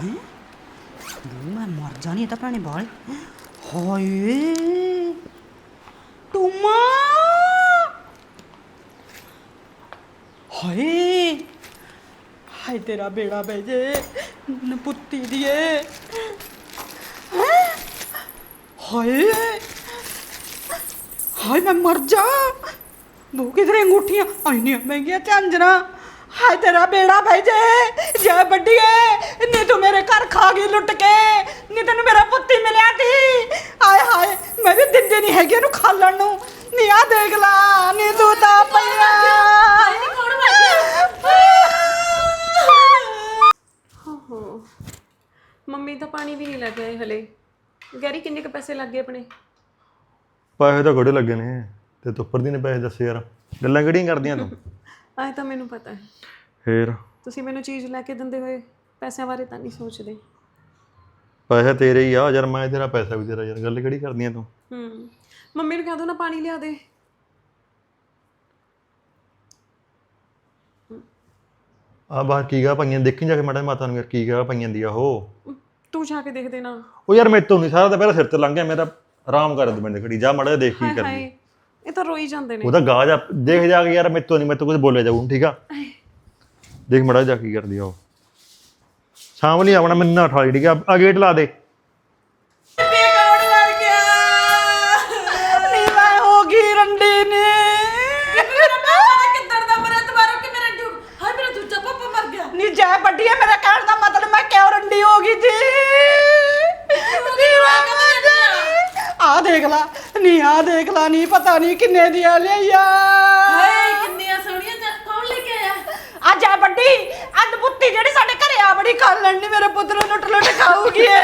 ਹੈ ਮੈਂ ਮਰ ਜਾਣੀ ਇਹ ਤਾਂ ਭੈਣੇ ਬਾਲ ਹਾਏ ਤੁਮਾ ਹਾਏ ਹਾਏ ਤੇਰਾ ਬੇੜਾ ਬਹਿ ਜੇ ਨਪੁੱਤੀ ਦੀਏ ਹਾਏ ਹਾਏ, ਮੈਂ ਮਰ ਜਾ। ਬੂ ਕਿਧਰੇ ਅੰਗੂਠੀਆਂ ਆਈਨੀਆਂ ਮਹਿੰਗੀਆਂ ਝਾਂਜਰਾਂ। ਹਾਏ, ਤੇਰਾ ਬੇੜਾ ਬਹਿ ਜੇ, ਜੈ ਵੱਡੀਏ ਨੀ ਤੂੰ ਮੇਰੇ ਘਰ ਖਾ ਗਈ ਲੁੱਟ ਕੇ ਨੀ ਤੈਨੂੰ ਮੇਰਾ ਪੁੱਤੀ ਮਿਲਿਆ ਤੀ। ਹਾਏ ਹਾਏ, ਮੈਂ ਵੀ ਦਿੰਦੇ ਨਹੀਂ ਹੈਗੇ ਇਹਨੂੰ ਖਾਲਣ ਨੂੰ। ਨੀ ਆ ਦੇਖ ਲਾ, ਨੀ ਤੂੰ ਤਾਂ ਪਈਆ। ਮੰਮੀ ਤਾਂ ਪਾਣੀ ਵੀ ਨਹੀਂ ਲੈ ਕੇ ਹਲੇ। ਗੈਰੀ, ਕਿੰਨੇ ਕ ਪੈਸੇ ਲੱਗੇ ਆਪਣੇ? ਪੈਸੇ ਤਾਂ ਗੋੜੇ ਲੱਗੇ ਨੇ ਤੇ ਤੂੰ ਉੱਪਰ ਦੀ ਨੇ ਪੈਸੇ ਦੱਸੇ ਯਾਰ। ਗੱਲਾਂ ਕਿਹੜੀਆਂ ਕਰਦੀਆਂ ਤੂੰ? ਆਏ ਤਾਂ ਮੈਨੂੰ ਪਤਾ ਹੈ। ਫੇਰ? ਤੁਸੀਂ ਮੈਨੂੰ ਚੀਜ਼ ਲੈ ਕੇ ਦਿੰਦੇ ਹੋਏ ਪੈਸਿਆਂ ਬਾਰੇ ਤਾਂ ਨਹੀਂ ਸੋਚਦੇ। ਪੈਸੇ ਤੇਰੇ ਹੀ ਆ ਯਾਰ ਮੈਂ ਤੇਰਾ ਪੈਸਾ ਵੀ ਤੇਰਾ ਯਾਰ ਗੱਲ ਕਿਹੜੀ ਕਰਦੀਆਂ ਤੂੰ? ਹੂੰ ਮੰਮੀ ਨੂੰ ਕਹਿ ਦੋ ਨਾ ਪਾਣੀ ਲਿਆ ਦੇ। ਆ ਬਾਹਰ ਕੀ ਗਾ ਪਾਈਆਂ ਦੇਖੀ ਜਾ ਕੇ ਮਾੜਾ ਜਿਹਾ ਮਾਤਾ ਨੂੰ ਯਾਰ ਕੀ ਗਾ ਪਾਈਆਂ ਦੀ ਆ ਉਹ। ਤੂੰ ਜਾ ਕੇ ਦੇਖ ਦੇਣਾ। ਉਹ ਯਾਰ ਮੇਰੇ ਤੋਂ ਨਹੀਂ ਸਾਰਾ ਤਾਂ ਪਹਿਲਾਂ ਸਿਰ ਤੇ ਲੰਘ ਗਿਆ ਮੇਰਾ ਆਰਾਮ ਕਰ ਦੇ ਬੰਦੇ ਖੜੀ ਜਾ ਮਾੜਾ ਦੇਖ ਕੀ ਹਾਏ ਕਰਦੀ ਹਾਏ ਇਹ ਤਾਂ ਰੋਈ ਜਾਂਦੇ ਨੇ। ਉਹਦਾ ਗਾ ਜਾ ਦੇਖ ਜਾ ਕੇ ਯਾਰ ਤੋਂ ਨਹੀਂ ਤੋਂ ਕੁਝ ਬੋਲਿਆ ਜਾਊ ਠੀਕ ਆ? ਦੇਖ ਮੜਾ ਜਾ ਕੀ ਕਰਦੀ ਆ ਉਹ। ਸ਼ਾਮ ਲਈ ਆਵਣਾ ਮੈਨੂੰ ਨਾ ਉਠਾ ਠੀਕ ਆ? ਆ ਗੇਟ ਲਾ ਦੇ। ਆ ਦੇਖ ਲਾ ਨੀ ਪਤਾ ਨਹੀਂ ਕਿੰਨੇ ਦੀਆਂ ਲਿਆ ਹਾਏ ਕਿੰਨੀਆਂ ਸੋਹਣੀਆਂ ਜੱਟ ਕੌਣ ਲੈ ਕੇ ਆਇਆ? ਆ ਜੈ ਵੱਡੀ ਆ ਨਬੁੱਤੀ ਜਿਹੜੀ ਸਾਡੇ ਘਰੇ ਆ ਬੜੀ ਖਾ ਨਹੀਂ ਮੇਰੇ ਪੁੱਤ ਨੂੰ ਲੁੱਟ ਲੁੱਟ ਖਾਊਗੀ। ਏ